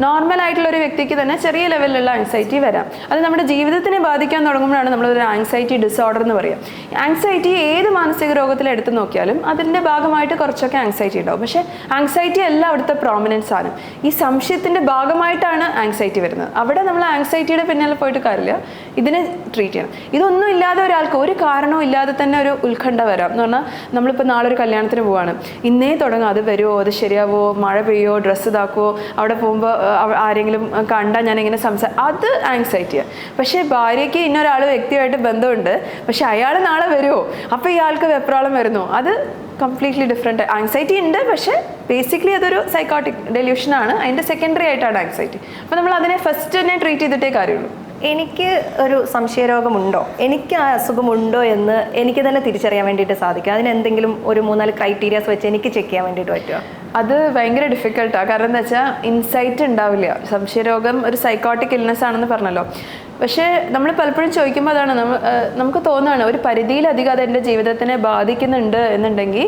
നോർമൽ ആയിട്ടുള്ള ഒരു വ്യക്തിക്ക് തന്നെ ചെറിയ ലെവലിലുള്ള ആങ്സൈറ്റി വരാം. അത് നമ്മുടെ ജീവിതത്തിനെ ബാധിക്കാൻ തുടങ്ങുമ്പോഴാണ് നമ്മൾ ഒരു ആങ്സൈറ്റി ഡിസോർഡർ എന്ന് പറയുക. ആങ്സൈറ്റി ഏത് മാനസിക രോഗത്തിൽ എടുത്തു നോക്കിയാലും അതിന്റെ ഭാഗമായിട്ട് കുറച്ചൊക്കെ ആങ്സൈറ്റി ഉണ്ടാവും. പക്ഷേ ആങ്സൈറ്റി അല്ല അവിടുത്തെ പ്രോമിനൻസ് ആണ് ഈ സംശയത്തിന്റെ ഭാഗമായിട്ടാണ് ആങ്സൈറ്റി വരുന്നത്. അവിടെ നമ്മൾ ആങ്സൈറ്റിയുടെ പിന്നാലെ പോയിട്ട് കാര്യമില്ല. ഇതിനെ ട്രീറ്റ് ചെയ്യണം. ഇതൊന്നും ഇല്ലാതെ ഒരാൾക്ക് ഒരു കാരണവും ഇല്ലാതെ തന്നെ ഒരു ഉത്കണ്ഠ വരാം. എന്ന് പറഞ്ഞാൽ നമ്മളിപ്പോൾ നാളെ ഒരു കല്യാണത്തിന് പോവാണ്. ഇന്നേ തുടങ്ങും. അത് വരുമോ അത് ശരിയാവോ? മഴ പെയ്യോ? ഡ്രസ്സ് ഇതാക്കുമോ അവിടെ പോകുമ്പോൾ ആരെങ്കിലും കണ്ടാൽ ഞാൻ ഇങ്ങനെ സംസാ അത് ആങ്സൈറ്റിയാണ് പക്ഷേ ഭാര്യയ്ക്ക് ഇന്നൊരാൾ വ്യക്തിയായിട്ട് ബന്ധമുണ്ട്. പക്ഷെ അയാൾ നാളെ വരുമോ അപ്പോൾ ഇയാൾക്ക് വെപ്രാളം വരുന്നു. അത് കംപ്ലീറ്റ്ലി ഡിഫറെന്റ് ആങ്സൈറ്റി ഉണ്ട് പക്ഷേ ബേസിക്കലി അതൊരു സൈക്കോട്ടിക് ഡെല്യൂഷനാണ് അതിന്റെ സെക്കൻഡറി ആയിട്ടാണ് ആങ്സൈറ്റി അപ്പോൾ നമ്മൾ അതിനെ ഫസ്റ്റ് തന്നെ ട്രീറ്റ് ചെയ്തിട്ടേ കാര്യമുള്ളൂ. എനിക്ക് ഒരു സംശയരോഗമുണ്ടോ? എനിക്ക് ആ അസുഖമുണ്ടോ എന്ന് എനിക്ക് തന്നെ തിരിച്ചറിയാൻ വേണ്ടിയിട്ട് സാധിക്കും. അതിന് എന്തെങ്കിലും ഒരു മൂന്നാൽ ക്രൈറ്റീരിയാസ് വെച്ച് എനിക്ക് ചെക്ക് ചെയ്യാൻ വേണ്ടിയിട്ട് പറ്റുമോ അത് ഭയങ്കര ഡിഫിക്കൽട്ടാണ് കാരണം എന്താ വെച്ചാൽ ഇൻസൈറ്റ് ഉണ്ടാവില്ല. സംശയരോഗം ഒരു സൈക്കോട്ടിക് ഇൽനെസ് ആണെന്ന് പറഞ്ഞല്ലോ. പക്ഷേ നമ്മൾ പലപ്പോഴും ചോദിക്കുമ്പോൾ അതാണ് നമ്മൾ നമുക്ക് തോന്നുകയാണ് ഒരു പരിധിയിലധികം അത് എന്റെ ജീവിതത്തിനെ ബാധിക്കുന്നുണ്ട് എന്നുണ്ടെങ്കിൽ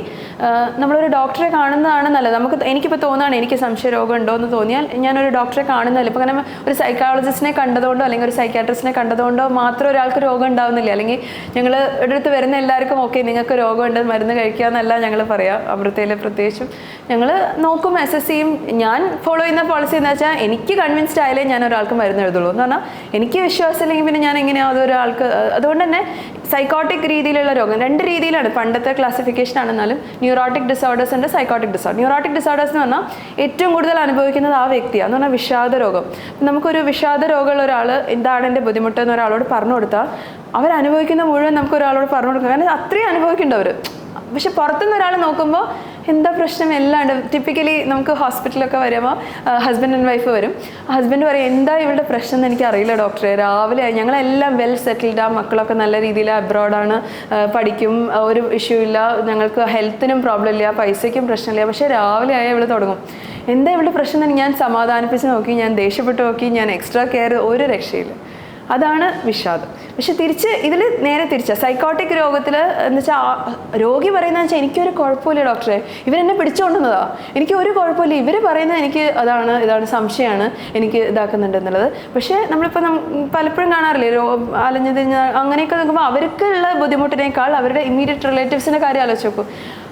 നമ്മളൊരു ഡോക്ടറെ കാണുന്നതാണ് നല്ലത്. നമുക്ക് എനിക്കിപ്പോൾ തോന്നുകയാണ് എനിക്ക് സംശയരോഗം ഉണ്ടോ എന്ന് തോന്നിയാൽ ഞാനൊരു ഡോക്ടറെ കാണുന്നില്ല ഇപ്പോൾ അങ്ങനെ ഒരു സൈക്കോളജിസ്റ്റിനെ കണ്ടതുകൊണ്ടോ അല്ലെങ്കിൽ ഒരു സൈക്കാട്രിസ്റ്റിനെ കണ്ടതുകൊണ്ടോ മാത്രം ഒരാൾക്ക് രോഗം ഉണ്ടാവുന്നില്ല. അല്ലെങ്കിൽ ഞങ്ങൾ അടുത്ത് വരുന്ന എല്ലാവർക്കും ഓക്കെ നിങ്ങൾക്ക് രോഗമുണ്ട് മരുന്ന് കഴിക്കുക എന്നല്ല ഞങ്ങൾ പറയാം. അമൃതയിൽ പ്രത്യേകിച്ചും ഞങ്ങൾ നോക്കും അസസ് ചെയ്യും. ഞാൻ ഫോളോ ചെയ്യുന്ന പോളിസി എന്ന് വെച്ചാൽ എനിക്ക് കൺവിൻസ്ഡ് ആയാലേ ഞാൻ ഒരാൾക്ക് മരുന്ന് എഴുതുള്ളൂ എന്ന് പറഞ്ഞാൽ എനിക്ക് ഇല്ലെങ്കിൽ പിന്നെ ഞാൻ എങ്ങനെയാ അതൊരാൾക്ക് അതുകൊണ്ട് തന്നെ സൈക്കോട്ടിക് രീതിയിലുള്ള രോഗം രണ്ട് രീതിയിലാണ് പണ്ടത്തെ ക്ലാസിഫിക്കേഷൻ ആണെന്നാലും ന്യൂറോട്ടിക് ഡിസോർഡേഴ്സ് ഉണ്ട് സൈക്കോട്ടിക് ഡിസോർഡർ ന്യൂറോട്ടിക് ഡിസോർഡേഴ്സ് എന്ന് പറഞ്ഞാൽ ഏറ്റവും കൂടുതൽ അനുഭവിക്കുന്നത് ആ വ്യക്തിയാണ് എന്ന് പറഞ്ഞാൽ വിഷാദ രോഗം. നമുക്കൊരു വിഷാദ രോഗമുള്ള ഒരാൾ എന്താണ് എന്റെ ബുദ്ധിമുട്ട് എന്ന് ഒരാളോട് പറഞ്ഞു കൊടുത്താൽ അവരനുഭവിക്കുന്ന മുഴുവൻ നമുക്ക് ഒരാളോട് പറഞ്ഞു കൊടുക്കാം. കാരണം അത്രയും അനുഭവിക്കുന്നുണ്ട് അവർ പക്ഷെ പുറത്തുനിന്ന് ഒരാൾ നോക്കുമ്പോൾ എന്താ പ്രശ്നം? എല്ലാം ഉണ്ട് ടിപ്പിക്കലി നമുക്ക് ഹോസ്പിറ്റലൊക്കെ വരുമ്പോൾ ഹസ്ബൻഡ് ആൻഡ് വൈഫ് വരും. ഹസ്ബൻഡ് പറയും എന്താ ഇവളുടെ പ്രശ്നം എന്ന് എനിക്ക് അറിയില്ല ഡോക്ടറെ രാവിലെ. ഞങ്ങളെല്ലാം വെൽ സെറ്റിൽഡ് ആ മക്കളൊക്കെ നല്ല രീതിയിൽ അബ്രോഡാണ് പഠിക്കും. ഒരു ഇഷ്യൂ ഇല്ല. ഞങ്ങൾക്ക് ഹെൽത്തിനും പ്രോബ്ലം ഇല്ല. പൈസയ്ക്കും പ്രശ്നമില്ല പക്ഷേ രാവിലെ ആയാൽ ഇവൾ തുടങ്ങും. എന്താ ഇവളുടെ പ്രശ്നം എന്ന് ഞാൻ സമാധാനിപ്പിച്ച് നോക്കി ഞാൻ ദേഷ്യപ്പെട്ട് നോക്കി ഞാൻ എക്സ്ട്രാ കെയർ ഒരു രക്ഷയില്ല. അതാണ് വിഷാദം. പക്ഷെ തിരിച്ച് ഇതിൽ നേരെ തിരിച്ച സൈക്കോട്ടിക് രോഗത്തിൽ എന്ന് വെച്ചാൽ രോഗി പറയുന്നത് വെച്ചാൽ എനിക്കൊരു കുഴപ്പമില്ല ഡോക്ടറെ. ഇവരെന്നെ പിടിച്ചുകൊണ്ടുവന്നതാ എനിക്ക് ഒരു കുഴപ്പമില്ല. ഇവർ പറയുന്നത് എനിക്ക് അതാണ് ഇതാണ് സംശയമാണ്. എനിക്ക് ഇതാക്കുന്നുണ്ട് എന്നുള്ളത്. പക്ഷേ നമ്മളിപ്പോൾ പലപ്പോഴും കാണാറില്ലേ രോ അലഞ്ഞു തിരിഞ്ഞ അങ്ങനെയൊക്കെ നോക്കുമ്പോൾ അവർക്കുള്ള ബുദ്ധിമുട്ടിനേക്കാൾ അവരുടെ ഇമ്മീഡിയറ്റ് റിലേറ്റീവ്സിന്റെ കാര്യം ആലോചിച്ച് നോക്കൂ.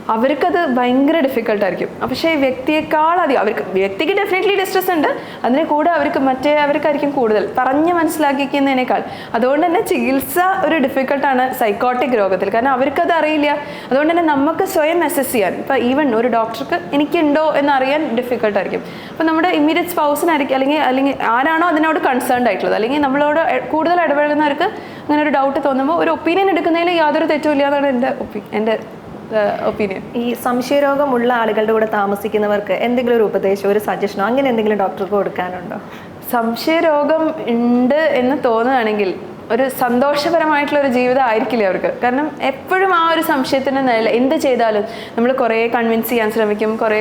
അവർക്കത് ഭയങ്കര ഡിഫിക്കൽട്ടായിരിക്കും പക്ഷേ വ്യക്തിയെക്കാൾ അധികം അവർക്ക് വ്യക്തിക്ക് ഡെഫിനറ്റ്ലി ഡിസ്ട്രെസ് ഉണ്ട്. അതിന് കൂടെ അവർക്ക് മറ്റേ അവർക്കായിരിക്കും കൂടുതൽ. പറഞ്ഞ് മനസ്സിലാക്കിക്കുന്നതിനേക്കാൾ. അതുകൊണ്ട് തന്നെ ചികിത്സ ഒരു ഡിഫിക്കൽട്ടാണ് സൈക്കോട്ടിക് രോഗത്തിൽ. കാരണം അവർക്കത് അറിയില്ല. അതുകൊണ്ട് തന്നെ നമുക്ക് സ്വയം അസസ് ചെയ്യാൻ. ഇപ്പോൾ ഈവൻ ഒരു ഡോക്ടർക്ക് എനിക്കുണ്ടോ എന്ന് അറിയാൻ ഡിഫിക്കൽട്ടായിരിക്കും അപ്പോൾ നമ്മുടെ ഇമ്മീഡിയറ്റ് സ്പൗസിനായിരിക്കും അല്ലെങ്കിൽ അല്ലെങ്കിൽ ആരാണോ അതിനോട് കൺസേൺഡ് ആയിട്ടുള്ളത്. അല്ലെങ്കിൽ നമ്മളോട് കൂടുതൽ ഇടപഴകുന്നവർക്ക് അങ്ങനെ ഒരു ഡൗട്ട് തോന്നുമ്പോൾ ഒരു ഒപ്പീനിയൻ എടുക്കുന്നതിൽ യാതൊരു തെറ്റുമില്ല എന്നാണ് എന്റെ ഒപ്പീനിയൻ എന്റെ ഒപ്പീനിയൻ ഈ സംശയരോഗമുള്ള ആളുകളുടെ കൂടെ താമസിക്കുന്നവർക്ക് എന്തെങ്കിലും ഒരു ഉപദേശം ഒരു സജഷനോ അങ്ങനെ എന്തെങ്കിലും ഡോക്ടർക്ക് കൊടുക്കാനുണ്ടോ? സംശയരോഗം ഉണ്ട് എന്ന് തോന്നുകയാണെങ്കിൽ ഒരു സന്തോഷപരമായിട്ടുള്ള ഒരു ജീവിതം ആയിരിക്കില്ല അവർക്ക്? കാരണം എപ്പോഴും ആ ഒരു സംശയത്തിന് നില എന്ത് ചെയ്താലും നമ്മൾ കുറേ കൺവിൻസ് ചെയ്യാൻ ശ്രമിക്കും കുറേ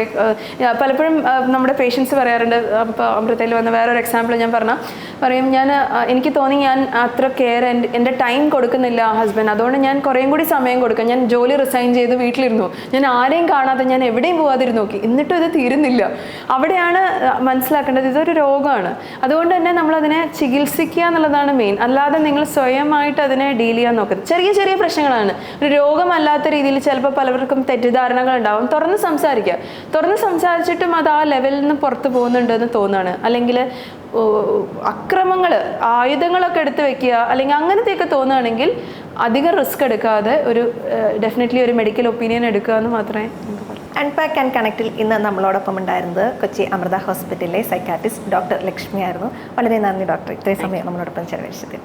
പലപ്പോഴും നമ്മുടെ പേഷ്യൻസ് പറയാറുണ്ട് ഇപ്പോൾ അമൃതയിൽ വന്ന വേറൊരു എക്സാമ്പിൾ ഞാൻ പറഞ്ഞാൽ പറയും ഞാൻ എനിക്ക് തോന്നി ഞാൻ അത്ര കെയർ എന്റെ ടൈം കൊടുക്കുന്നില്ല ഹസ്ബൻഡ് അതുകൊണ്ട് ഞാൻ കുറേയും കൂടി സമയം കൊടുക്കാം. ഞാൻ ജോലി റിസൈൻ ചെയ്ത് വീട്ടിലിരുന്നു. ഞാൻ ആരെയും കാണാതെ ഞാൻ എവിടെയും പോകാതിരുന്നു നോക്കി. എന്നിട്ടും ഇത് തീരുന്നില്ല. അവിടെയാണ് മനസ്സിലാക്കേണ്ടത് ഇതൊരു രോഗമാണ്. അതുകൊണ്ട് തന്നെ നമ്മളതിനെ ചികിത്സിക്കുക എന്നുള്ളതാണ് മെയിൻ അല്ലാതെ നിങ്ങൾ സ്വയമായിട്ട് അതിനെ ഡീൽ ചെയ്യാൻ നോക്കരുത്. ചെറിയ ചെറിയ പ്രശ്നങ്ങളാണ്. ഒരു രോഗമല്ലാത്ത രീതിയിൽ ചിലപ്പോൾ പലവർക്കും തെറ്റിദ്ധാരണകൾ ഉണ്ടാവും. തുറന്ന് സംസാരിക്കുക. തുറന്ന് സംസാരിച്ചിട്ടും അത് ആ ലെവലിൽ നിന്ന് പുറത്തു പോകുന്നുണ്ടെന്ന് തോന്നുകയാണ്. അല്ലെങ്കിൽ അക്രമങ്ങൾ ആയുധങ്ങളൊക്കെ എടുത്ത് വെക്കുക അല്ലെങ്കിൽ അങ്ങനത്തെയൊക്കെ തോന്നുകയാണെങ്കിൽ അധികം റിസ്ക് എടുക്കാതെ ഒരു ഡെഫിനറ്റ്ലി ഒരു മെഡിക്കൽ ഒപ്പീനിയൻ എടുക്കുക എന്ന് മാത്രമേ അൺപാക്ക് ആൻഡ് കണക്റ്റിൽ ഇന്ന് നമ്മളോടൊപ്പം ഉണ്ടായിരുന്നത് കൊച്ചി അമൃത ഹോസ്പിറ്റലിലെ സൈക്കാട്രിസ്റ്റ് ഡോക്ടർ ലക്ഷ്മി ആയിരുന്നു വളരെ നന്ദി ഡോക്ടർ ഇത്രയും സമയം നമ്മളോടൊപ്പം ചെലവഴിച്ചതിന്.